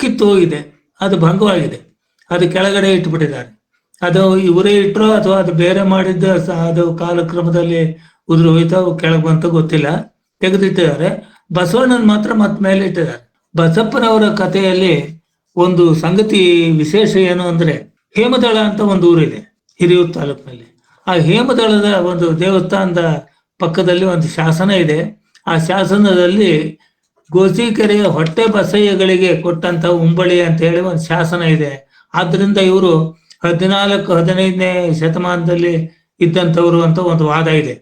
ಕಿತ್ತು ಹೋಗಿದೆ. ಅದು ಭಂಗವಾಗಿದೆ. ಅದು ಕೆಳಗಡೆ ಇಟ್ಬಿಟ್ಟಿದ್ದಾರೆ. ಅದು ಇವರೇ ಇಟ್ಟರು ಅಥವಾ ಅದು ಬೇರೆ ಮಾಡಿದ್ದ ಅದು ಕಾಲಕ್ರಮದಲ್ಲಿ ಉದುರು ಹೋಯ್ತಾ ಕೆಳಗೆ ಬಂತ ಗೊತ್ತಿಲ್ಲ. ತೆಗೆದಿಟ್ಟಿದ್ದಾರೆ. ಬಸವಣ್ಣನ ಮಾತ್ರ ಮತ್ ಮೇಲೆ ಇಟ್ಟಿದ್ದಾರೆ. ಬಸಪ್ಪನವರ ಕಥೆಯಲ್ಲಿ ಒಂದು ಸಂಗತಿ ವಿಶೇಷ ಏನು ಅಂದ್ರೆ ಹೇಮದಳ ಅಂತ ಒಂದು ಊರಿದೆ ಹಿರಿಯೂರು ತಾಲೂಕಿನಲ್ಲಿ. ಆ ಹೇಮದಳದ ಒಂದು ದೇವಸ್ಥಾನದ ಪಕ್ಕದಲ್ಲಿ ಒಂದು ಶಾಸನ ಇದೆ. ಆ ಶಾಸನದಲ್ಲಿ ಗೋಸಿಕೆರೆಯ ಹೊಟ್ಟೆ ಬಸಯ್ಯಗಳಿಗೆ ಕೊಟ್ಟಂತ ಉಂಬಳಿ ಅಂತ ಹೇಳಿ ಒಂದು ಶಾಸನ ಇದೆ. ಆದ್ರಿಂದ ಇವರು ಹದಿನಾಲ್ಕು, ಹದಿನೈದನೇ ಶತಮಾನದಲ್ಲಿ ಇದ್ದಂಥವ್ರು ಅಂತ ಒಂದು ವಾದ ಇದೆ.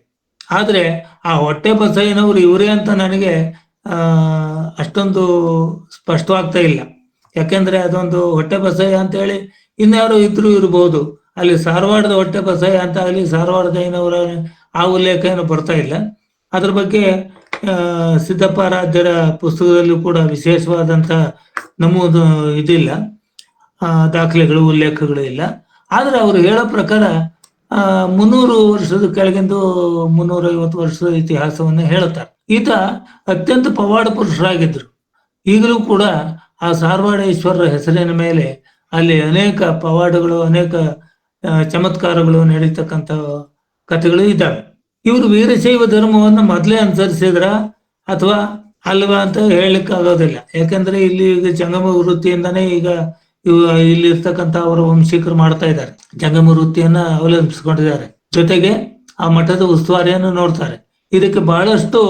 ಆದ್ರೆ ಆ ಹೊಟ್ಟೆ ಬಸಯ್ಯನವರು ಇವರೇ ಅಂತ ನನಗೆ ಅಷ್ಟೊಂದು ಸ್ಪಷ್ಟವಾಗ್ತಾ ಇಲ್ಲ. ಯಾಕೆಂದ್ರೆ ಅದೊಂದು ಹೊಟ್ಟೆ ಬಸಯ್ಯ ಅಂತ ಹೇಳಿ ಇನ್ಯಾರು ಇದ್ರು ಇರಬಹುದು ಅಲ್ಲಿ ಸಾರವಾಡದ ಹೊಟ್ಟೆ ಬಸಯ್ಯ ಅಂತ ಅಲ್ಲಿ ಸಾರವಾಡದ ಏನವರ ಆ ಉಲ್ಲೇಖ ಏನು ಬರ್ತಾ ಇಲ್ಲ. ಅದ್ರ ಬಗ್ಗೆ ಸಿದ್ದಪ್ಪಾರಾಧ್ಯರ ಪುಸ್ತಕದಲ್ಲೂ ಕೂಡ ವಿಶೇಷವಾದಂತ ನಮೂದು ಇದಿಲ್ಲ. ದಾಖಲೆಗಳು, ಉಲ್ಲೇಖಗಳು ಇಲ್ಲ. ಆದ್ರೆ ಅವರು ಹೇಳೋ ಪ್ರಕಾರ ಮುನ್ನೂರು ವರ್ಷದ ಕೆಳಗಿಂದು ಮುನ್ನೂರ ಐವತ್ತು ವರ್ಷದ ಇತಿಹಾಸವನ್ನ ಹೇಳುತ್ತಾರೆ. ಈತ ಅತ್ಯಂತ ಪವಾಡ ಪುರುಷರಾಗಿದ್ರು ಈಗಲೂ ಕೂಡ ಆ ಸಾರವಾಡೇಶ್ವರರ ಹೆಸರಿನ ಮೇಲೆ ಅಲ್ಲಿ ಅನೇಕ ಪವಾಡಗಳು, ಅನೇಕ ಚಮತ್ಕಾರಗಳು ನಡೀತಕ್ಕಂಥ ಕಥೆಗಳು ಇದ್ದಾವೆ. ಇವರು ವೀರಶೈವ ಧರ್ಮವನ್ನು ಮೊದಲೇ ಅನುಸರಿಸಿದ್ರ ಅಥವಾ ಅಲ್ವಾ ಅಂತ ಹೇಳಕ್ ಆಗೋದಿಲ್ಲ ಯಾಕಂದ್ರೆ ಇಲ್ಲಿ ಈಗ ಜಂಗಮ ವೃತ್ತಿಯಿಂದನೇ ಈಗ ಇವ ಇಲ್ಲಿ ಇರ್ತಕ್ಕಂಥ ಅವರ ವಂಶಿಕರು ಮಾಡ್ತಾ ಇದ್ದಾರೆ. ಜಂಗಮ ವೃತ್ತಿಯನ್ನ ಅವಲಂಬಿಸಿಕೊಂಡಿದ್ದಾರೆ. ಜೊತೆಗೆ ಆ ಮಠದ ಉಸ್ತುವಾರಿಯನ್ನು ನೋಡ್ತಾರೆ. ಇದಕ್ಕೆ ಬಹಳಷ್ಟು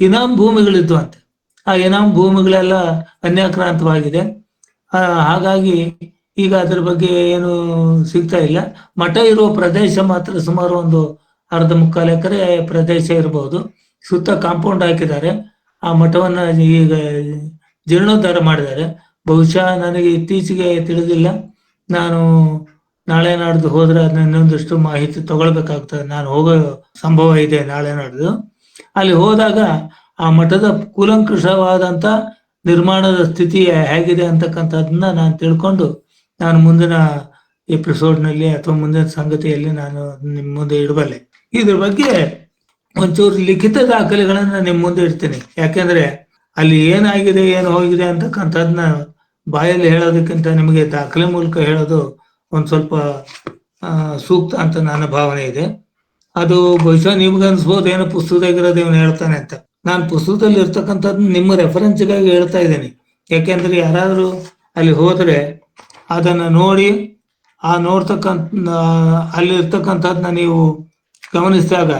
ಇನಾಮ್ ಭೂಮಿಗಳಿದ್ವು ಅಂತೆ. ಆ ಇನಾಮ್ ಭೂಮಿಗಳೆಲ್ಲ ಅನ್ಯಾಕ್ರಾಂತವಾಗಿದೆ. ಹಾಗಾಗಿ ಈಗ ಅದ್ರ ಬಗ್ಗೆ ಏನು ಸಿಗ್ತಾ ಇಲ್ಲ. ಮಠ ಇರುವ ಪ್ರದೇಶ ಮಾತ್ರ ಸುಮಾರು ಒಂದು ಅರ್ಧ ಮುಕ್ಕಾಲು ಎಕರೆ ಪ್ರದೇಶ ಇರಬಹುದು ಸುತ್ತ ಕಾಂಪೌಂಡ್ ಹಾಕಿದ್ದಾರೆ. ಆ ಮಠವನ್ನ ಈಗ ಜೀರ್ಣೋದ್ಧಾರ ಮಾಡಿದ್ದಾರೆ. ಬಹುಶಃ ನನಗೆ ಇತ್ತೀಚೆಗೆ ತಿಳಿದಿಲ್ಲ. ನಾನು ನಾಳೆ ನಾಡ್ದು ಹೋದ್ರೆ ಅದನ್ನ ಇನ್ನೊಂದಷ್ಟು ಮಾಹಿತಿ ತಗೊಳ್ಬೇಕಾಗ್ತದೆ. ನಾನು ಹೋಗೋ ಸಂಭವ ಇದೆ ನಾಳೆ ನಾಡ್ದು. ಅಲ್ಲಿ ಹೋದಾಗ ಆ ಮಠದ ಕೂಲಂಕುಷವಾದಂತ ನಿರ್ಮಾಣದ ಸ್ಥಿತಿ ಹೇಗಿದೆ ಅಂತಕ್ಕಂಥದನ್ನ ನಾನು ತಿಳ್ಕೊಂಡು ನಾನು ಮುಂದಿನ ಎಪಿಸೋಡ್ನಲ್ಲಿ ಅಥವಾ ಮುಂದಿನ ಸಂಗತಿಯಲ್ಲಿ ನಾನು ನಿಮ್ಮ ಮುಂದೆ ಇಡಬಲ್ಲೆ. ಇದ್ರ ಬಗ್ಗೆ ಒಂಚೂರು ಲಿಖಿತ ದಾಖಲೆಗಳನ್ನ ನಿಮ್ ಮುಂದೆ ಇಡ್ತೀನಿ. ಯಾಕೆಂದ್ರೆ ಅಲ್ಲಿ ಏನಾಗಿದೆ, ಏನು ಹೋಗಿದೆ ಅಂತಕ್ಕಂಥದ್ನ ಬಾಯಲ್ಲಿ ಹೇಳೋದಕ್ಕಿಂತ ನಿಮಗೆ ದಾಖಲೆ ಮೂಲಕ ಹೇಳೋದು ಒಂದ್ ಸ್ವಲ್ಪ ಸೂಕ್ತ ಅಂತ ನನ್ನ ಭಾವನೆ ಇದೆ. ಅದು ಬಹುಶಃ ನಿಮ್ಗೆ ಅನ್ಸ್ಬೋದು, ಏನೋ ಪುಸ್ತಕದಾಗಿರೋದು ಇವನು ಹೇಳ್ತಾನೆ ಅಂತ. ನಾನು ಪುಸ್ತಕದಲ್ಲಿ ಇರ್ತಕ್ಕಂಥದ್ದು ನಿಮ್ಮ ರೆಫರೆನ್ಸ್ಗಾಗಿ ಹೇಳ್ತಾ ಇದ್ದೀನಿ. ಯಾಕೆಂದ್ರೆ ಯಾರಾದರೂ ಅಲ್ಲಿ ಹೋದ್ರೆ ಅದನ್ನ ನೋಡಿ, ಆ ನೋಡ್ತಕ್ಕಂಥ ಅಲ್ಲಿ ಇರ್ತಕ್ಕಂಥದ್ನ ನೀವು ಗಮನಿಸಿದಾಗ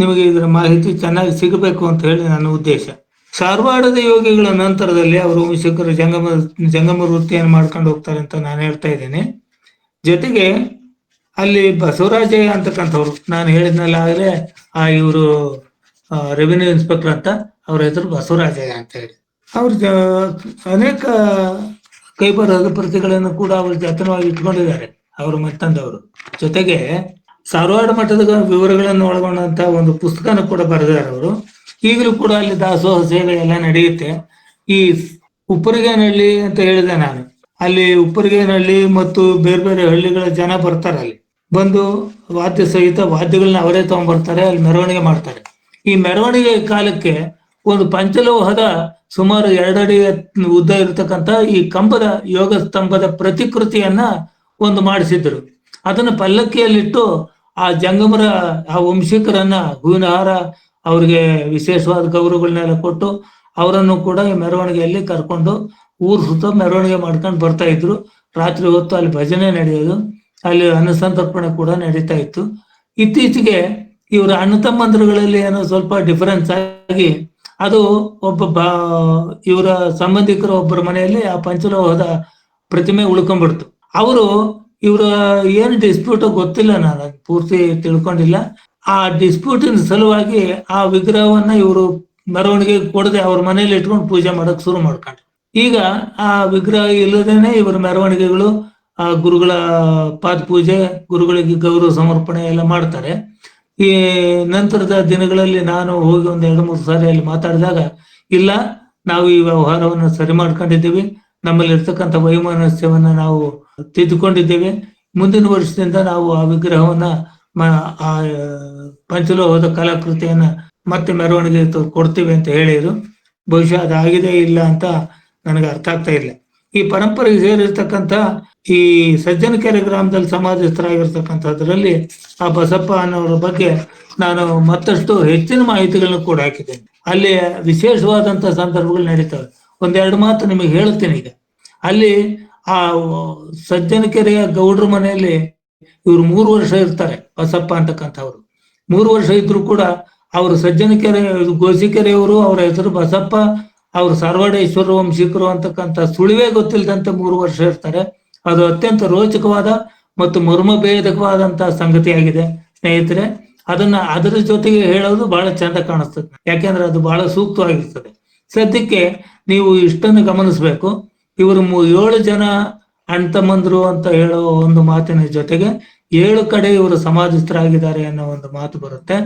ನಿಮಗೆ ಇದರ ಮಾಹಿತಿ ಚೆನ್ನಾಗಿ ಸಿಗಬೇಕು ಅಂತ ಹೇಳಿ ನನ್ನ ಉದ್ದೇಶ. ಸಾರ್ವಾಡದ ಯೋಗಿಗಳ ನಂತರದಲ್ಲಿ ಅವರು ವಂಶಿಕರು ಜಂಗಮ ಜಂಗಮ ವೃತ್ತಿಯನ್ನು ಮಾಡ್ಕೊಂಡು ಹೋಗ್ತಾರೆ ಅಂತ ನಾನು ಹೇಳ್ತಾ ಇದ್ದೇನೆ. ಜೊತೆಗೆ ಅಲ್ಲಿ ಬಸವರಾಜಯ್ಯ ಅಂತಕ್ಕಂಥವ್ರು, ನಾನು ಹೇಳಿದ್ನಲ್ಲ ಆದ್ರೆ ಆ ಇವರು ರೆವಿನ್ಯೂ ಇನ್ಸ್ಪೆಕ್ಟರ್ ಅಂತ, ಅವ್ರ ಹೆಸರು ಬಸವರಾಜಯ್ಯ ಅಂತ ಹೇಳಿ. ಅವ್ರ ಅನೇಕ ಕೈಬರಹದ ಪ್ರತಿಗಳನ್ನು ಕೂಡ ಅವರು ಜತನವಾಗಿ ಇಟ್ಕೊಂಡಿದ್ದಾರೆ, ಅವರು ಮತ್ತಂದವರು. ಜೊತೆಗೆ ಧಾರವಾಡ ಮಠದ ವಿವರಗಳನ್ನು ಒಳಗೊಂಡಂತ ಒಂದು ಪುಸ್ತಕನ ಕೂಡ ಬರೆದಿದ್ದಾರೆ ಅವರು. ಈಗಲೂ ಕೂಡ ಅಲ್ಲಿ ದಾಸೋಹ ಸೇವೆ ಎಲ್ಲ ನಡೆಯುತ್ತೆ. ಈ ಉಪ್ಪರಿಗೇನಹಳ್ಳಿ ಅಂತ ಹೇಳಿದೆ ನಾನು. ಅಲ್ಲಿ ಉಪ್ಪರಿಗೇನಹಳ್ಳಿ ಮತ್ತು ಬೇರೆ ಬೇರೆ ಹಳ್ಳಿಗಳ ಜನ ಬರ್ತಾರೆ ಅಲ್ಲಿ. ಬಂದು ವಾದ್ಯ ಸಹಿತ ವಾದ್ಯಗಳನ್ನ ಅವರೇ ತಗೊಂಡ್ಬರ್ತಾರೆ, ಅಲ್ಲಿ ಮೆರವಣಿಗೆ ಮಾಡ್ತಾರೆ. ಈ ಮೆರವಣಿಗೆ ಕಾಲಕ್ಕೆ ಒಂದು ಪಂಚಲೋಹದ ಸುಮಾರು ಎರಡಡಿ ಉದ್ದ ಇರತಕ್ಕಂತ ಈ ಕಂಬದ ಯೋಗ ಸ್ತಂಭದ ಪ್ರತಿಕೃತಿಯನ್ನ ಒಂದು ಮಾಡಿಸಿದ್ರು. ಅದನ್ನ ಪಲ್ಲಕ್ಕಿಯಲ್ಲಿಟ್ಟು ಆ ಜಂಗಮರ, ಆ ವಂಶಿಕರನ್ನ ಹೂವಿನ ಹಾರ ಅವ್ರಿಗೆ ವಿಶೇಷವಾದ ಗೌರವಗಳನ್ನೆಲ್ಲ ಕೊಟ್ಟು ಅವರನ್ನು ಕೂಡ ಈ ಮೆರವಣಿಗೆಯಲ್ಲಿ ಕರ್ಕೊಂಡು ಊರ್ ಸುತ್ತ ಮೆರವಣಿಗೆ ಮಾಡ್ಕೊಂಡು ಬರ್ತಾ ಇದ್ರು. ರಾತ್ರಿ ಹೊತ್ತು ಅಲ್ಲಿ ಭಜನೆ ನಡೆಯೋದು, ಅಲ್ಲಿ ಅನ್ನಸಂತರ್ಪಣೆ ಕೂಡ ನಡೀತಾ ಇತ್ತು. ಇತ್ತೀಚೆಗೆ ಇವರ ಅಣ್ಣ ತಮ್ಮಂದಿರುಗಳಲ್ಲಿ ಏನೋ ಸ್ವಲ್ಪ ಡಿಫರೆನ್ಸ್ ಆಗಿ ಅದು ಒಬ್ಬ ಬಾ, ಇವರ ಸಂಬಂಧಿಕರ ಒಬ್ಬರ ಮನೆಯಲ್ಲಿ ಆ ಪಂಚಲೋಹದ ಪ್ರತಿಮೆ ಉಳ್ಕೊಂಡ್ಬಿಡ್ತು. ಅವರು ಇವರ ಏನು ಡಿಸ್ಪ್ಯೂಟ್ ಗೊತ್ತಿಲ್ಲ ನಾನು, ಪೂರ್ತಿ ತಿಳ್ಕೊಂಡಿಲ್ಲ. ಆ ಡಿಸ್ಪ್ಯೂಟಿನ ಸಲುವಾಗಿ ಆ ವಿಗ್ರಹವನ್ನ ಇವರು ಮೆರವಣಿಗೆ ಕೊಡದೆ ಅವ್ರ ಮನೇಲಿ ಇಟ್ಕೊಂಡು ಪೂಜೆ ಮಾಡಕ್ ಶುರು ಮಾಡ್ಕೊಂಡ್ರು. ಈಗ ಆ ವಿಗ್ರಹ ಇಲ್ಲದೇನೆ ಇವರ ಮೆರವಣಿಗೆಗಳು, ಆ ಗುರುಗಳ ಪಾದ ಪೂಜೆ, ಗುರುಗಳಿಗೆ ಗೌರವ ಸಮರ್ಪಣೆ ಎಲ್ಲ ಮಾಡ್ತಾರೆ. ಈ ನಂತರದ ದಿನಗಳಲ್ಲಿ ನಾನು ಹೋಗಿ ಒಂದ್ ಎರಡು ಮೂರು ಸಾರಿ ಅಲ್ಲಿ ಮಾತಾಡಿದಾಗ, ಇಲ್ಲ, ನಾವು ಈ ವ್ಯವಹಾರವನ್ನು ಸರಿ ಮಾಡ್ಕೊಂಡಿದ್ದೀವಿ. ನಮ್ಮಲ್ಲಿ ಇರ್ತಕ್ಕಂಥ ವೈಮನಸ್ಯವನ್ನ ನಾವು ತಿದ್ದುಕೊಂಡಿದ್ದೇವೆ. ಮುಂದಿನ ವರ್ಷದಿಂದ ನಾವು ಆ ವಿಗ್ರಹವನ್ನ ಆ, ಪಂಚಲೋಹದ ಕಲಾಕೃತಿಯನ್ನ ಮತ್ತೆ ಮೆರವಣಿಗೆ ಕೊಡ್ತೀವಿ ಅಂತ ಹೇಳಿದ್ರು. ಬಹುಶಃ ಅದಾಗಿದೆ ಇಲ್ಲ ಅಂತ ನನಗೆ ಅರ್ಥ ಆಗ್ತಾ ಇಲ್ಲ ಈ ಪರಂಪರೆಗೆ ಸೇರಿರ್ತಕ್ಕಂಥ ಈ ಸಜ್ಜನಕೆರೆ ಗ್ರಾಮದಲ್ಲಿ ಸಮಾಧಿಸ್ಥರಾಗಿರ್ತಕ್ಕಂಥದ್ರಲ್ಲಿ ಆ ಬಸಪ್ಪ ಅನ್ನೋರ ಬಗ್ಗೆ ನಾನು ಮತ್ತಷ್ಟು ಹೆಚ್ಚಿನ ಮಾಹಿತಿಗಳನ್ನು ಕೂಡ ಹಾಕಿದ್ದೇನೆ. ಅಲ್ಲಿ ವಿಶೇಷವಾದಂತಹ ಸಂದರ್ಭಗಳು ನಡೀತವೆ. ಒಂದೆರಡು ಮಾತು ನಿಮಗೆ ಹೇಳ್ತೀನಿ ಈಗ. ಅಲ್ಲಿ ಆ ಸಜ್ಜನಕೆರೆಯ ಗೌಡ್ರ ಮನೆಯಲ್ಲಿ ಇವ್ರು ಮೂರು ವರ್ಷ ಇರ್ತಾರೆ, ಬಸಪ್ಪ ಅಂತಕ್ಕಂಥವ್ರು. ಮೂರು ವರ್ಷ ಇದ್ರು ಕೂಡ ಅವರು ಸಜ್ಜನಕೆರೆ, ಗೋಸಿಕೆರೆಯವರು ಅವರ ಹೆಸರು ಬಸಪ್ಪ, ಅವರು ಸಾರವಾಡೇಶ್ವರ ವಂಶಿಕರು ಅಂತಕ್ಕಂಥ ಸುಳಿವೇ ಗೊತ್ತಿಲ್ಲದಂತೆ ಮೂರು ವರ್ಷ ಇರ್ತಾರೆ. ಅದು ಅತ್ಯಂತ ರೋಚಕವಾದ ಮತ್ತು ಮರ್ಮಭೇದಕವಾದಂತಹ ಸಂಗತಿಯಾಗಿದೆ, ಸ್ನೇಹಿತರೆ. ಅದನ್ನ ಅದರ ಜೊತೆಗೆ ಹೇಳೋದು ಬಹಳ ಚಂದ ಕಾಣಿಸ್ತದೆ. ಯಾಕೆಂದ್ರೆ ಅದು ಬಹಳ ಸೂಕ್ತವಾಗಿರ್ತದೆ. ಸದ್ಯಕ್ಕೆ ನೀವು ಇಷ್ಟನ್ನು ಗಮನಿಸಬೇಕು. ಇವರು ಏಳು ಜನ ಅಣ್ತಮ್ಮಂದ್ರು ಅಂತ ಹೇಳೋ ಒಂದು ಮಾತಿನ ಜೊತೆಗೆ ಏಳು ಕಡೆ ಇವರು ಸಮಾಧಿಸ್ಥರಾಗಿದ್ದಾರೆ ಅನ್ನೋ ಒಂದು ಮಾತು ಬರುತ್ತೆ.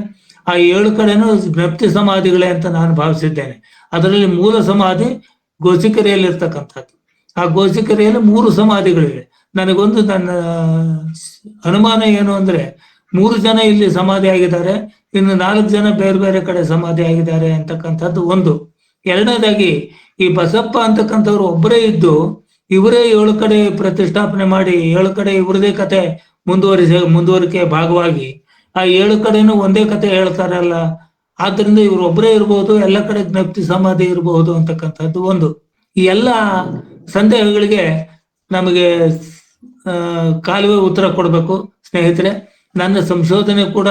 ಆ ಏಳು ಕಡೆನೂ ಜ್ಞಪ್ತಿ ಸಮಾಧಿಗಳೇ ಅಂತ ನಾನು ಭಾವಿಸಿದ್ದೇನೆ. ಅದರಲ್ಲಿ ಮೂಲ ಸಮಾಧಿ ಗೋಸಿಕೆರೆಯಲ್ಲಿ ಇರ್ತಕ್ಕಂಥದ್ದು ಆ ಗೋಸಿಕೆರೆಯಲ್ಲಿ ಮೂರು ಸಮಾಧಿಗಳಿವೆ. ನನಗೊಂದು ನನ್ನ ಅನುಮಾನ ಏನು ಅಂದ್ರೆ ಮೂರು ಜನ ಇಲ್ಲಿ ಸಮಾಧಿ ಆಗಿದ್ದಾರೆ ಇನ್ನು ನಾಲ್ಕು ಜನ ಬೇರೆ ಬೇರೆ ಕಡೆ ಸಮಾಧಿ ಆಗಿದ್ದಾರೆ ಅಂತಕ್ಕಂಥದ್ದು ಒಂದು. ಎರಡನೇದಾಗಿ ಈ ಬಸಪ್ಪ ಅಂತಕ್ಕಂಥವ್ರು ಒಬ್ಬರೇ ಇದ್ದು ಇವರೇ ಏಳು ಕಡೆ ಪ್ರತಿಷ್ಠಾಪನೆ ಮಾಡಿ ಏಳು ಕಡೆ ಇವರದೇ ಕತೆ ಮುಂದುವರಿಸ ಮುಂದುವರಿಕೆ ಭಾಗವಾಗಿ ಆ ಏಳು ಕಡೆನೂ ಒಂದೇ ಕತೆ ಹೇಳ್ತಾರಲ್ಲ ಆದ್ರಿಂದ ಇವ್ರು ಒಬ್ಬರೇ ಇರಬಹುದು ಎಲ್ಲ ಕಡೆ ಜ್ಞಪ್ತಿ ಸಮಾಧಿ ಇರಬಹುದು ಅಂತಕ್ಕಂಥದ್ದು ಒಂದು. ಈ ಎಲ್ಲ ಸಂದೇಹಗಳಿಗೆ ನಮಗೆ ಆ, ಕಾಲುವೆ ಉತ್ತರ ಕೊಡಬೇಕು ಸ್ನೇಹಿತರೆ. ನನ್ನ ಸಂಶೋಧನೆ ಕೂಡ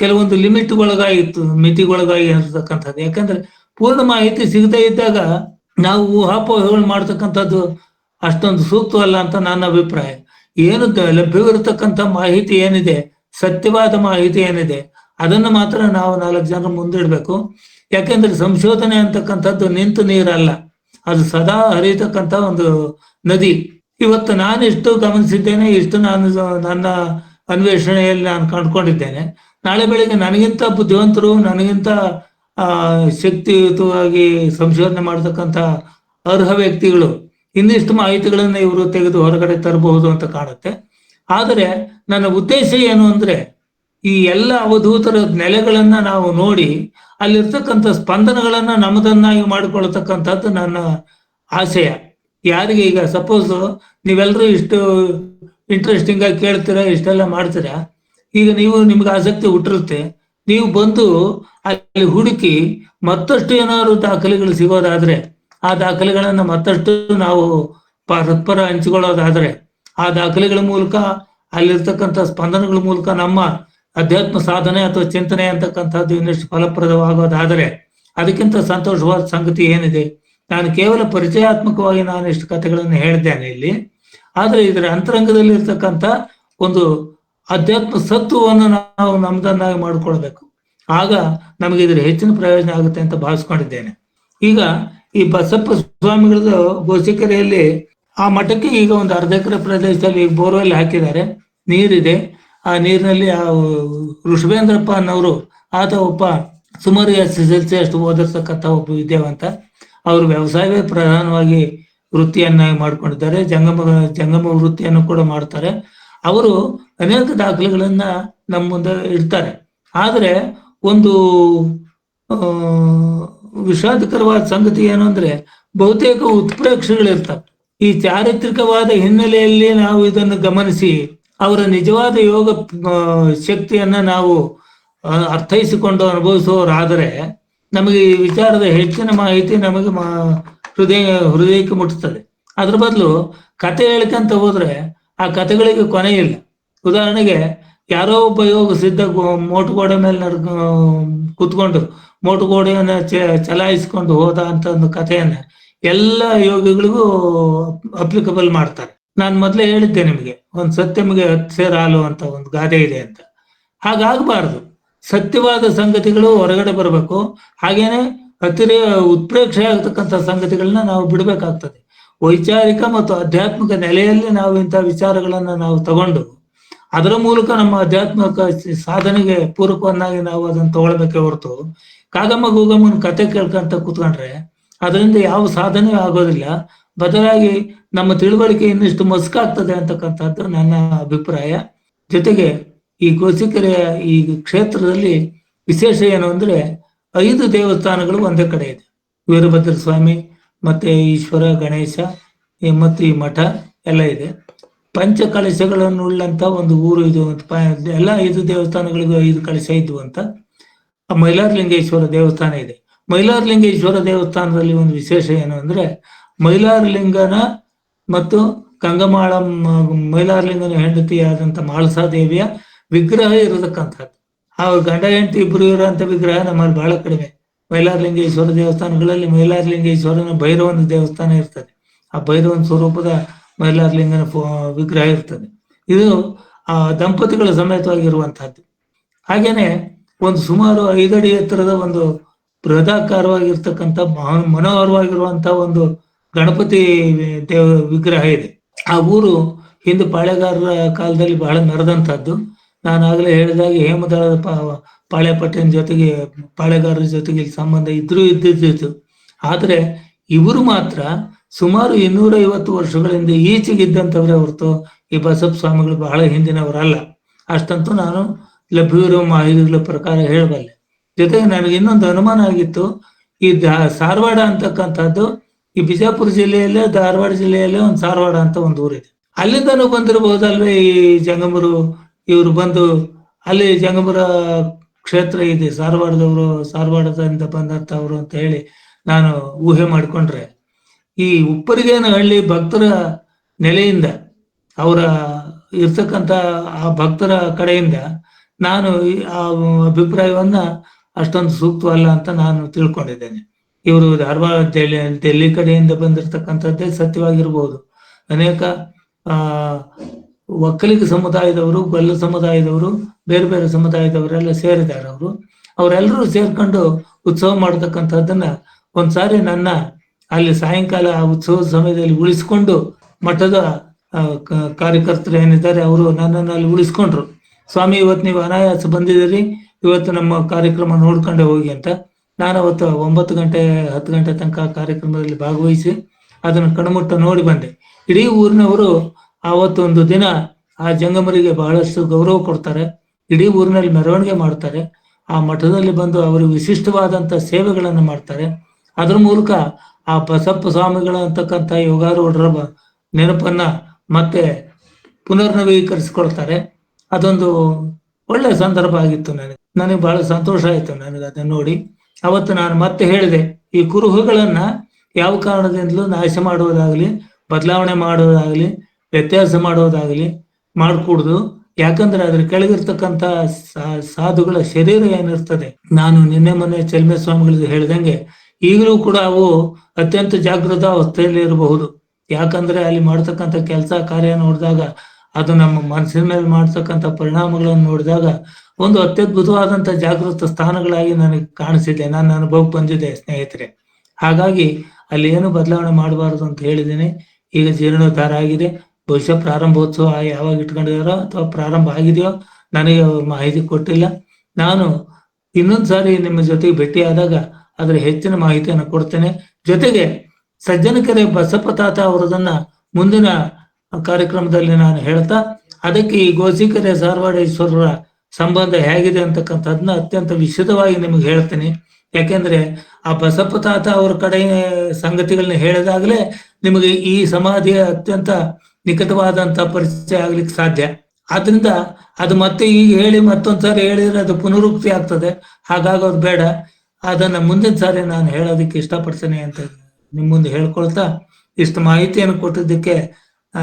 ಆ ಲಿಮಿಟ್ ಒಳಗಾಗಿತ್ತು ಮಿತಿಗೊಳಗಾಗಿ ಅಂತಕ್ಕಂಥದ್ದು. ಯಾಕಂದ್ರೆ ಪೂರ್ಣ ಮಾಹಿತಿ ಸಿಗದೇ ಇದ್ದಾಗ ನಾವು ಊಹಾಪೋಹಗಳು ಮಾಡ್ತಕ್ಕಂಥದ್ದು ಅಷ್ಟೊಂದು ಸೂಕ್ತವಲ್ಲ ಅಂತ ನನ್ನ ಅಭಿಪ್ರಾಯ. ಏನು ಲಭ್ಯವಿರತಕ್ಕಂಥ ಮಾಹಿತಿ ಏನಿದೆ, ಸತ್ಯವಾದ ಮಾಹಿತಿ ಏನಿದೆ, ಅದನ್ನು ಮಾತ್ರ ನಾವು ನಾಲ್ಕು ಜನ ಮುಂದಿಡಬೇಕು. ಯಾಕೆಂದ್ರೆ ಸಂಶೋಧನೆ ಅಂತಕ್ಕಂಥದ್ದು ನಿಂತು ನೀರಲ್ಲ. ಅದು ಸದಾ ಹರಿಯತಕ್ಕಂಥ ಒಂದು ನದಿ. ಇವತ್ತು ನಾನು ಇಷ್ಟು ಗಮನಿಸಿದ್ದೇನೆ, ಇಷ್ಟು ನಾನು ನನ್ನ ಅನ್ವೇಷಣೆಯಲ್ಲಿ ನಾನು ಕಂಡುಕೊಂಡಿದ್ದೇನೆ. ನಾಳೆ ಬೆಳಿಗ್ಗೆ ನನಗಿಂತ ಬುದ್ಧಿವಂತರು, ನನಗಿಂತ, ಆ, ಶಕ್ತಿಯುತವಾಗಿ ಸಂಶೋಧನೆ ಮಾಡತಕ್ಕಂತ ಅರ್ಹ ವ್ಯಕ್ತಿಗಳು ಇನ್ನಿಷ್ಟು ಮಾಹಿತಿಗಳನ್ನ ಇವರು ತೆಗೆದು ಹೊರಗಡೆ ತರಬಹುದು ಅಂತ ಕಾಣುತ್ತೆ. ಆದರೆ ನನ್ನ ಉದ್ದೇಶ ಏನು ಅಂದ್ರೆ, ಈ ಎಲ್ಲ ಅವಧೂತರ ನೆಲೆಗಳನ್ನ ನಾವು ನೋಡಿ ಅಲ್ಲಿರ್ತಕ್ಕಂಥ ಸ್ಪಂದನಗಳನ್ನ ನಮ್ಮದನ್ನಾಗಿ ಮಾಡಿಕೊಳ್ತಕ್ಕಂಥದ್ದು ನನ್ನ ಆಶಯ. ಯಾರಿಗೆ ಈಗ ಸಪೋಸ್ ನೀವೆಲ್ಲರೂ ಇಷ್ಟು ಇಂಟ್ರೆಸ್ಟಿಂಗ್ ಆಗಿ ಕೇಳ್ತೀರಾ, ಇಷ್ಟೆಲ್ಲ ಮಾಡ್ತೀರಾ ಈಗ ನೀವು ನಿಮ್ಗೆ ಆಸಕ್ತಿ ಹುಟ್ಟಿರುತ್ತೆ, ನೀವು ಬಂದು ಅಲ್ಲಿ ಹುಡುಕಿ ಮತ್ತಷ್ಟು ಏನಾದ್ರು ದಾಖಲೆಗಳು ಸಿಗೋದಾದ್ರೆ, ಆ ದಾಖಲೆಗಳನ್ನ ಮತ್ತಷ್ಟು ನಾವು ಪರಸ್ಪರ ಹಂಚಿಕೊಳ್ಳೋದಾದ್ರೆ, ಆ ದಾಖಲೆಗಳ ಮೂಲಕ ಅಲ್ಲಿರ್ತಕ್ಕಂಥ ಸ್ಪಂದನಗಳ ಮೂಲಕ ನಮ್ಮ ಅಧ್ಯಾತ್ಮ ಸಾಧನೆ ಅಥವಾ ಚಿಂತನೆ ಅಂತಕ್ಕಂಥದ್ದು ಇನ್ನಷ್ಟು ಫಲಪ್ರದವಾಗೋದಾದರೆ, ಅದಕ್ಕಿಂತ ಸಂತೋಷವಾದ ಸಂಗತಿ ಏನಿದೆ, ನಾನು ಕೇವಲ ಪರಿಚಯಾತ್ಮಕವಾಗಿ ನಾನು ಇಷ್ಟು ಕಥೆಗಳನ್ನು ಹೇಳಿದ್ದೇನೆ ಇಲ್ಲಿ, ಆದರೆ ಇದರ ಅಂತರಂಗದಲ್ಲಿ ಇರ್ತಕ್ಕಂಥ ಒಂದು ಅಧ್ಯಾತ್ಮ ಸತ್ವವನ್ನು ನಾವು ನಮ್ದನ್ನಾಗಿ ಮಾಡಿಕೊಳ್ಬೇಕು. ಆಗ ನಮಗೆ ಇದರ ಹೆಚ್ಚಿನ ಪ್ರಯೋಜನ ಆಗುತ್ತೆ ಅಂತ ಭಾವಿಸ್ಕೊಂಡಿದ್ದೇನೆ. ಈಗ ಈ ಬಸಪ್ಪ ಸ್ವಾಮಿಗಳದ್ದು ಗೋಸಿಕೆರೆಯಲ್ಲಿ ಆ ಮಠಕ್ಕೆ ಈಗ ಒಂದು ಅರ್ಧ ಎಕರೆ ಪ್ರದೇಶದಲ್ಲಿ ಬೋರ್ವೆಲ್ ಹಾಕಿದ್ದಾರೆ. ನೀರಿದೆ. ಆ ನೀರಿನಲ್ಲಿ ಆ ಋಷಭೇಂದ್ರಪ್ಪ ಅನ್ನೋರು ಆತ ಒಬ್ಬ ಸುಮಾರು ಎಸ್ ಎಸ್ ಎಲ್ ಸಿ ಅಷ್ಟು ಓದಿರ್ತಕ್ಕಂಥ ಒಬ್ಬ ವಿದ್ಯಾವಂತ. ಅವರು ವ್ಯವಸಾಯವೇ ಪ್ರಧಾನವಾಗಿ ವೃತ್ತಿಯನ್ನಾಗಿ ಮಾಡ್ಕೊಂಡಿದ್ದಾರೆ. ಜಂಗಮ ಜಂಗಮ ವೃತ್ತಿಯನ್ನು ಕೂಡ ಮಾಡ್ತಾರೆ. ಅವರು ಅನೇಕ ದಾಖಲೆಗಳನ್ನ ನಮ್ಮ ಮುಂದೆ ಇಡ್ತಾರೆ. ಆದರೆ ಒಂದು ವಿಷಾದಕರವಾದ ಸಂಗತಿ ಏನು ಅಂದ್ರೆ ಬಹುತೇಕ ಉತ್ಪ್ರೇಕ್ಷೆಗಳಿರ್ತವೆ ಈ ಚಾರಿತ್ರಿಕವಾದ ಹಿನ್ನೆಲೆಯಲ್ಲಿ ನಾವು ಇದನ್ನು ಗಮನಿಸಿ ಅವರ ನಿಜವಾದ ಯೋಗ ಶಕ್ತಿಯನ್ನ ನಾವು ಅರ್ಥೈಸಿಕೊಂಡು ಅನುಭವಿಸುವವರಾದರೆ ನಮಗೆ ಈ ವಿಚಾರದ ಹೆಚ್ಚಿನ ಮಾಹಿತಿ ನಮಗೆ ಹೃದಯ, ಹೃದಯಕ್ಕೆ ಮುಟ್ಟುತ್ತದೆ. ಅದ್ರ ಬದಲು ಕತೆ ಹೇಳ್ಕಂತ ಹೋದ್ರೆ ಆ ಕಥೆಗಳಿಗೆ ಕೊನೆ ಇಲ್ಲ. ಉದಾಹರಣೆಗೆ ಯಾರೋ ಒಬ್ಬ ಯೋಗ ಸಿದ್ಧ ಮೋಟುಗೋಡೆ ಮೇಲೆ ನಡ್ಕ ಕುತ್ಕೊಂಡು ಮೋಟುಗೋಡೆಯನ್ನ ಚಲಾಯಿಸ್ಕೊಂಡು ಹೋದ ಅಂತ ಒಂದು ಕಥೆಯನ್ನ ಎಲ್ಲ ಯೋಗಿಗಳಿಗೂ ಅಪ್ಲಿಕಬಲ್ ಮಾಡ್ತಾರೆ. ನಾನು ಮೊದಲೇ ಹೇಳಿದ್ದೆ ನಿಮಗೆ, ಒಂದು ಸತ್ಯಮಿಗೆ ಸೇರ ಹಾಲು ಅಂತ ಒಂದು ಗಾದೆ ಇದೆ ಅಂತ. ಹಾಗಾಗಬಾರ್ದು. ಸತ್ಯವಾದ ಸಂಗತಿಗಳು ಹೊರಗಡೆ ಬರಬೇಕು. ಹಾಗೇನೆ ಅತಿರೇ ಉತ್ಪ್ರೇಕ್ಷೆ ಆಗ್ತಕ್ಕಂಥ ಸಂಗತಿಗಳನ್ನ ನಾವು ಬಿಡಬೇಕಾಗ್ತದೆ. ವೈಚಾರಿಕ ಮತ್ತು ಆಧ್ಯಾತ್ಮಿಕ ನೆಲೆಯಲ್ಲಿ ನಾವು ಇಂಥ ವಿಚಾರಗಳನ್ನ ನಾವು ತಗೊಂಡು ಅದರ ಮೂಲಕ ನಮ್ಮ ಆಧ್ಯಾತ್ಮಿಕ ಸಾಧನೆಗೆ ಪೂರಕವನ್ನಾಗಿ ನಾವು ಅದನ್ನು ತಗೊಳ್ಬೇಕೆ ಹೊರತು ಕಾಗಮ್ಮ ಗೂಗಮ್ಮನ ಕತೆ ಕೇಳ್ಕೊಂತ ಕೂತ್ಕೊಂಡ್ರೆ ಅದರಿಂದ ಯಾವ ಸಾಧನೆ ಆಗೋದಿಲ್ಲ. ಬದಲಾಗಿ ನಮ್ಮ ತಿಳುವಳಿಕೆ ಇನ್ನಿಷ್ಟು ಮಸ್ಕಾಗ್ತದೆ ಅಂತಕ್ಕಂಥದ್ದು ನನ್ನ ಅಭಿಪ್ರಾಯ. ಜೊತೆಗೆ ಈ ಗೋಸಿಕೆರೆಯ ಈ ಕ್ಷೇತ್ರದಲ್ಲಿ ವಿಶೇಷ ಏನು ಅಂದ್ರೆ ಐದು ದೇವಸ್ಥಾನಗಳು ಒಂದೇ ಕಡೆ ಇದೆ. ವೀರಭದ್ರ ಸ್ವಾಮಿ ಮತ್ತೆ ಈಶ್ವರ, ಗಣೇಶ ಮತ್ತು ಈ ಮಠ ಎಲ್ಲ ಇದೆ. ಪಂಚ ಕಲಶಗಳನ್ನು ಉಳ್ಳಂತ ಒಂದು ಊರು ಇದು ಅಂತ ಎಲ್ಲ ಐದು ದೇವಸ್ಥಾನಗಳಿಗೂ ಐದು ಕಲಶ ಇದ್ವು ಅಂತ. ಆ ಮೈಲಾರಲಿಂಗೇಶ್ವರ ದೇವಸ್ಥಾನ ಇದೆ. ಮೈಲಾರಲಿಂಗೇಶ್ವರ ದೇವಸ್ಥಾನದಲ್ಲಿ ಒಂದು ವಿಶೇಷ ಏನು ಅಂದ್ರೆ, ಮೈಲಾರಲಿಂಗನ ಮತ್ತು ಗಂಗಮಾಳ, ಮೈಲಾರಲಿಂಗನ ಮಾಳಸಾ ದೇವಿಯ ವಿಗ್ರಹ ಇರತಕ್ಕಂಥದ್ದು. ಆ ಗಂಡ ಹೆಂಡತಿ ಇಬ್ರು ಇರುವಂತ ವಿಗ್ರಹ ನಮ್ಮಲ್ಲಿ ಬಹಳ ಕಡಿಮೆ. ಮೈಲಾರಲಿಂಗೇಶ್ವರ ದೇವಸ್ಥಾನಗಳಲ್ಲಿ ಮೈಲಾರಲಿಂಗೇಶ್ವರನ ಭೈರವನ ದೇವಸ್ಥಾನ ಇರ್ತದೆ. ಆ ಭೈರವನ ಸ್ವರೂಪದ ಮೈಲಾರಲಿಂಗನ ವಿಗ್ರಹ ಇರ್ತದೆ. ಇದು ಆ ದಂಪತಿಗಳ ಸಮೇತವಾಗಿರುವಂತಹದ್ದು. ಹಾಗೇನೆ ಒಂದು ಸುಮಾರು ಐದಡಿ ಎತ್ತರದ ಒಂದು ಬೃಹದಾಕಾರವಾಗಿರ್ತಕ್ಕಂಥ ಮನೋಹರವಾಗಿರುವಂತಹ ಒಂದು ಗಣಪತಿ ದೇವ ವಿಗ್ರಹ ಇದೆ. ಆ ಊರು ಹಿಂದೆ ಪಾಳೆಗಾರರ ಕಾಲದಲ್ಲಿ ಬಹಳ ನಡೆದಂತಹದ್ದು ನಾನು ಆಗಲೇ ಹೇಳಿದಾಗ ಹೇಮದಳದ ಪಾ- ಪಾಳೆಪಟ್ಟಿನ ಜೊತೆಗೆ ಪಾಳೆಗಾರರ ಜೊತೆಗೆ ಇಲ್ಲಿ ಸಂಬಂಧ ಇದ್ರೂ ಇದ್ದಿದ್ದಿತ್ತು. ಆದ್ರೆ ಇವರು ಮಾತ್ರ ಸುಮಾರು ಇನ್ನೂರ ಐವತ್ತು ವರ್ಷಗಳಿಂದ ಈಚೆಗಿದ್ದಂಥವ್ರೆ ಹೊರತು ಈ ಬಸಪ್ಪ ಸ್ವಾಮಿಗಳು ಬಹಳ ಹಿಂದಿನವರಲ್ಲ. ಅಷ್ಟಂತೂ ನಾನು ಲಭ್ಯವಿರುವ ಮಾಹಿತಿಗಳ ಪ್ರಕಾರ ಹೇಳಬಲ್ಲೆ. ಜೊತೆಗೆ ನನಗೆ ಇನ್ನೊಂದು ಅನುಮಾನ ಆಗಿತ್ತು, ಈ ಧಾರವಾಡ ಅಂತಕ್ಕಂಥದ್ದು ಈ ಬಿಜಾಪುರ ಜಿಲ್ಲೆಯಲ್ಲೇ ಧಾರವಾಡ ಜಿಲ್ಲೆಯಲ್ಲೇ ಒಂದು ಸಾರವಾಡ ಅಂತ ಒಂದು ಊರಿದೆ. ಅಲ್ಲಿಂದನೂ ಬಂದಿರಬಹುದಲ್ವೇ ಈ ಜಂಗಮರು ಇವರು ಬಂದು? ಅಲ್ಲಿ ಜಂಗಮರ ಕ್ಷೇತ್ರ ಇದೆ ಸಾರವಾಡದವರು ಸಾರವಾಡದಿಂದ ಬಂದಂಥವ್ರು ಅಂತ ಹೇಳಿ ನಾನು ಊಹೆ ಮಾಡಿಕೊಂಡ್ರೆ. ಈ ಉಪ್ಪರಿಗೇನಹಳ್ಳಿ ಭಕ್ತರ ನೆಲೆಯಿಂದ, ಅವರ ಇರ್ತಕ್ಕಂತ ಆ ಭಕ್ತರ ಕಡೆಯಿಂದ ನಾನು ಆ ಅಭಿಪ್ರಾಯವನ್ನ ಅಷ್ಟೊಂದು ಸೂಕ್ತವಲ್ಲ ಅಂತ ನಾನು ತಿಳ್ಕೊಂಡಿದ್ದೇನೆ. ಇವರು ಧಾರವಾಡ ಡೆಲ್ಲಿ ಕಡೆಯಿಂದ ಬಂದಿರತಕ್ಕಂಥದ್ದೇ ಸತ್ಯವಾಗಿರ್ಬೋದು. ಅನೇಕ, ಆ ಒಕ್ಕಲಿಗ ಸಮುದಾಯದವರು, ಗೊಲ್ಲ ಸಮುದಾಯದವರು, ಬೇರೆ ಬೇರೆ ಸಮುದಾಯದವರೆಲ್ಲ ಸೇರಿದ್ದಾರೆ ಅವರು. ಅವರೆಲ್ಲರೂ ಸೇರ್ಕೊಂಡು ಉತ್ಸವ ಮಾಡತಕ್ಕಂಥದ್ದನ್ನ ಒಂದ್ಸಾರಿ ನನ್ನ ಅಲ್ಲಿ ಸಾಯಂಕಾಲ ಉತ್ಸವದ ಸಮಯದಲ್ಲಿ ಉಳಿಸ್ಕೊಂಡು ಮಠದ ಕಾರ್ಯಕರ್ತರು ಏನಿದ್ದಾರೆ ಅವರು ನನ್ನನ್ನು ಅಲ್ಲಿ ಉಳಿಸ್ಕೊಂಡ್ರು. ಸ್ವಾಮಿ, ಇವತ್ತು ನೀವು ಅನಾಯಾಸ ಬಂದಿದ್ದೀರಿ, ಇವತ್ತು ನಮ್ಮ ಕಾರ್ಯಕ್ರಮ ನೋಡ್ಕೊಂಡೆ ಹೋಗಿ ಅಂತ. ನಾನು ಅವತ್ತು ಒಂಬತ್ತು ಗಂಟೆ, ಹತ್ತು ಗಂಟೆ ತನಕ ಕಾರ್ಯಕ್ರಮದಲ್ಲಿ ಭಾಗವಹಿಸಿ ಅದನ್ನು ಕಣ್ಮುಟ್ಟ ನೋಡಿ ಬಂದೆ. ಇಡೀ ಊರಿನವರು ಆವತ್ತು ಒಂದು ದಿನ ಆ ಜಂಗಮರಿಗೆ ಬಹಳಷ್ಟು ಗೌರವ ಕೊಡ್ತಾರೆ. ಇಡೀ ಊರಿನಲ್ಲಿ ಮೆರವಣಿಗೆ ಮಾಡ್ತಾರೆ. ಆ ಮಠದಲ್ಲಿ ಬಂದು ಅವರು ವಿಶಿಷ್ಟವಾದಂತ ಸೇವೆಗಳನ್ನು ಮಾಡ್ತಾರೆ. ಅದ್ರ ಮೂಲಕ ಆ ಬಸಪ್ಪ ಸ್ವಾಮಿಗಳ ಅಂತಕ್ಕಂಥ ಯೋಗಾರೂಢರ ನೆನಪನ್ನ ಮತ್ತೆ ಪುನರ್ನವೀಕರಿಸಿಕೊಳ್ತಾರೆ. ಅದೊಂದು ಒಳ್ಳೆ ಸಂದರ್ಭ ಆಗಿತ್ತು ನನಗೆ. ನನಗೆ ಬಹಳ ಸಂತೋಷ ಆಯಿತು ನನಗೆ ಅದನ್ನ ನೋಡಿ. ಅವತ್ತು ನಾನು ಮತ್ತೆ ಹೇಳಿದೆ, ಈ ಕುರುಹುಗಳನ್ನ ಯಾವ ಕಾರಣದಿಂದಲೂ ನಾಶ ಮಾಡುವುದಾಗಲಿ, ಬದಲಾವಣೆ ಮಾಡುವುದಾಗಲಿ ವ್ಯತ್ಯಾಸ ಮಾಡೋದಾಗಲಿ ಮಾಡ್ಕೂಡ್ದು. ಯಾಕಂದ್ರೆ ಅದ್ರ ಕೆಳಗಿರ್ತಕ್ಕಂಥ ಸಾ- ಸಾಧುಗಳ ಶರೀರ ಏನಿರ್ತದೆ? ನಾನು ನಿನ್ನೆ ಮೊನ್ನೆ ಚಲ್ಮೆ ಸ್ವಾಮಿಗಳಿಗೆ ಹೇಳಿದಂಗೆ, ಈಗಲೂ ಕೂಡ ಅವು ಅತ್ಯಂತ ಜಾಗೃತ ಅವಸ್ಥೆಯಲ್ಲಿ ಇರಬಹುದು. ಯಾಕಂದ್ರೆ ಅಲ್ಲಿ ಮಾಡ್ತಕ್ಕಂಥ ಕೆಲಸ ಕಾರ್ಯ ನೋಡಿದಾಗ, ಅದು ನಮ್ಮ ಮನಸ್ಸಿನ ಮೇಲೆ ಮಾಡ್ತಕ್ಕಂಥ ಪರಿಣಾಮಗಳನ್ನು ನೋಡಿದಾಗ, ಒಂದು ಅತ್ಯದ್ಭುತವಾದಂತ ಜಾಗೃತ ಸ್ಥಾನಗಳಾಗಿ ನನಗೆ ಕಾಣಿಸಿದೆ, ನನ್ನ ಅನುಭವಕ್ಕೆ ಬಂದಿದೆ ಸ್ನೇಹಿತರೆ. ಹಾಗಾಗಿ ಅಲ್ಲಿ ಏನು ಬದಲಾವಣೆ ಮಾಡಬಾರದು ಅಂತ ಹೇಳಿದ್ದೀನಿ. ಈಗ ಜೀರ್ಣೋದ್ಧಾರ ಆಗಿದೆ. ಬಹುಶಃ ಪ್ರಾರಂಭೋತ್ಸವ ಯಾವಾಗ ಇಟ್ಕೊಂಡಿದಾರೋ ಅಥವಾ ಪ್ರಾರಂಭ ಆಗಿದೆಯೋ ನನಗೆ ಮಾಹಿತಿ ಕೊಟ್ಟಿಲ್ಲ. ನಾನು ಇನ್ನೊಂದು ಸಾರಿ ನಿಮ್ಮ ಜೊತೆಗೆ ಭೇಟಿಯಾದಾಗ ಅದರ ಹೆಚ್ಚಿನ ಮಾಹಿತಿಯನ್ನು ಕೊಡ್ತೇನೆ. ಜೊತೆಗೆ ಸಜ್ಜನಕೆರೆ ಬಸಪ್ಪ ತಾತ ಅವರದನ್ನ ಮುಂದಿನ ಕಾರ್ಯಕ್ರಮದಲ್ಲಿ ನಾನು ಹೇಳ್ತಾ, ಅದಕ್ಕೆ ಈ ಗೋಸಿಕೆರೆ ಸಾರವಾಡೇಶ್ವರರ ಸಂಬಂಧ ಹೇಗಿದೆ ಅಂತಕ್ಕಂಥದ್ದನ್ನ ಅತ್ಯಂತ ವಿಶದವಾಗಿ ನಿಮಗೆ ಹೇಳ್ತೀನಿ. ಯಾಕೆಂದ್ರೆ ಆ ಬಸಪ್ಪ ತಾತ ಅವರ ಕಡೆ ಸಂಗತಿಗಳನ್ನ ಹೇಳಿದಾಗಲೇ ನಿಮಗೆ ಈ ಸಮಾಧಿಯ ಅತ್ಯಂತ ನಿಕಟವಾದಂತ ಪರಿಚಯ ಆಗ್ಲಿಕ್ಕೆ ಸಾಧ್ಯ. ಆದ್ರಿಂದ ಅದು ಮತ್ತೆ ಈಗ ಹೇಳಿ ಮತ್ತೊಂದ್ಸಾರಿ ಹೇಳಿದ್ರೆ ಅದು ಪುನರುಕ್ತಿ ಆಗ್ತದೆ. ಹಾಗಾಗೋದು ಬೇಡ. ಅದನ್ನ ಮುಂದಿನ ಸಾರಿ ನಾನು ಹೇಳೋದಕ್ಕೆ ಇಷ್ಟಪಡ್ತೇನೆ ಅಂತ ನಿಮ್ ಮುಂದೆ ಹೇಳ್ಕೊಳ್ತಾ ಇಷ್ಟು ಮಾಹಿತಿಯನ್ನು ಕೊಟ್ಟಿದ್ದಕ್ಕೆ, ಆ,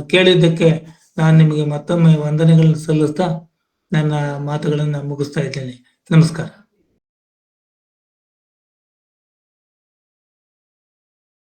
ಕೇಳಿದ್ದಕ್ಕೆ ನಾನು ನಿಮಗೆ ಮತ್ತೊಮ್ಮೆ ವಂದನೆಗಳನ್ನು ಸಲ್ಲಿಸ್ತಾ ನನ್ನ ಮಾತುಗಳನ್ನ ಮುಗಿಸ್ತಾ ಇದ್ದೇನೆ. ನಮಸ್ಕಾರ.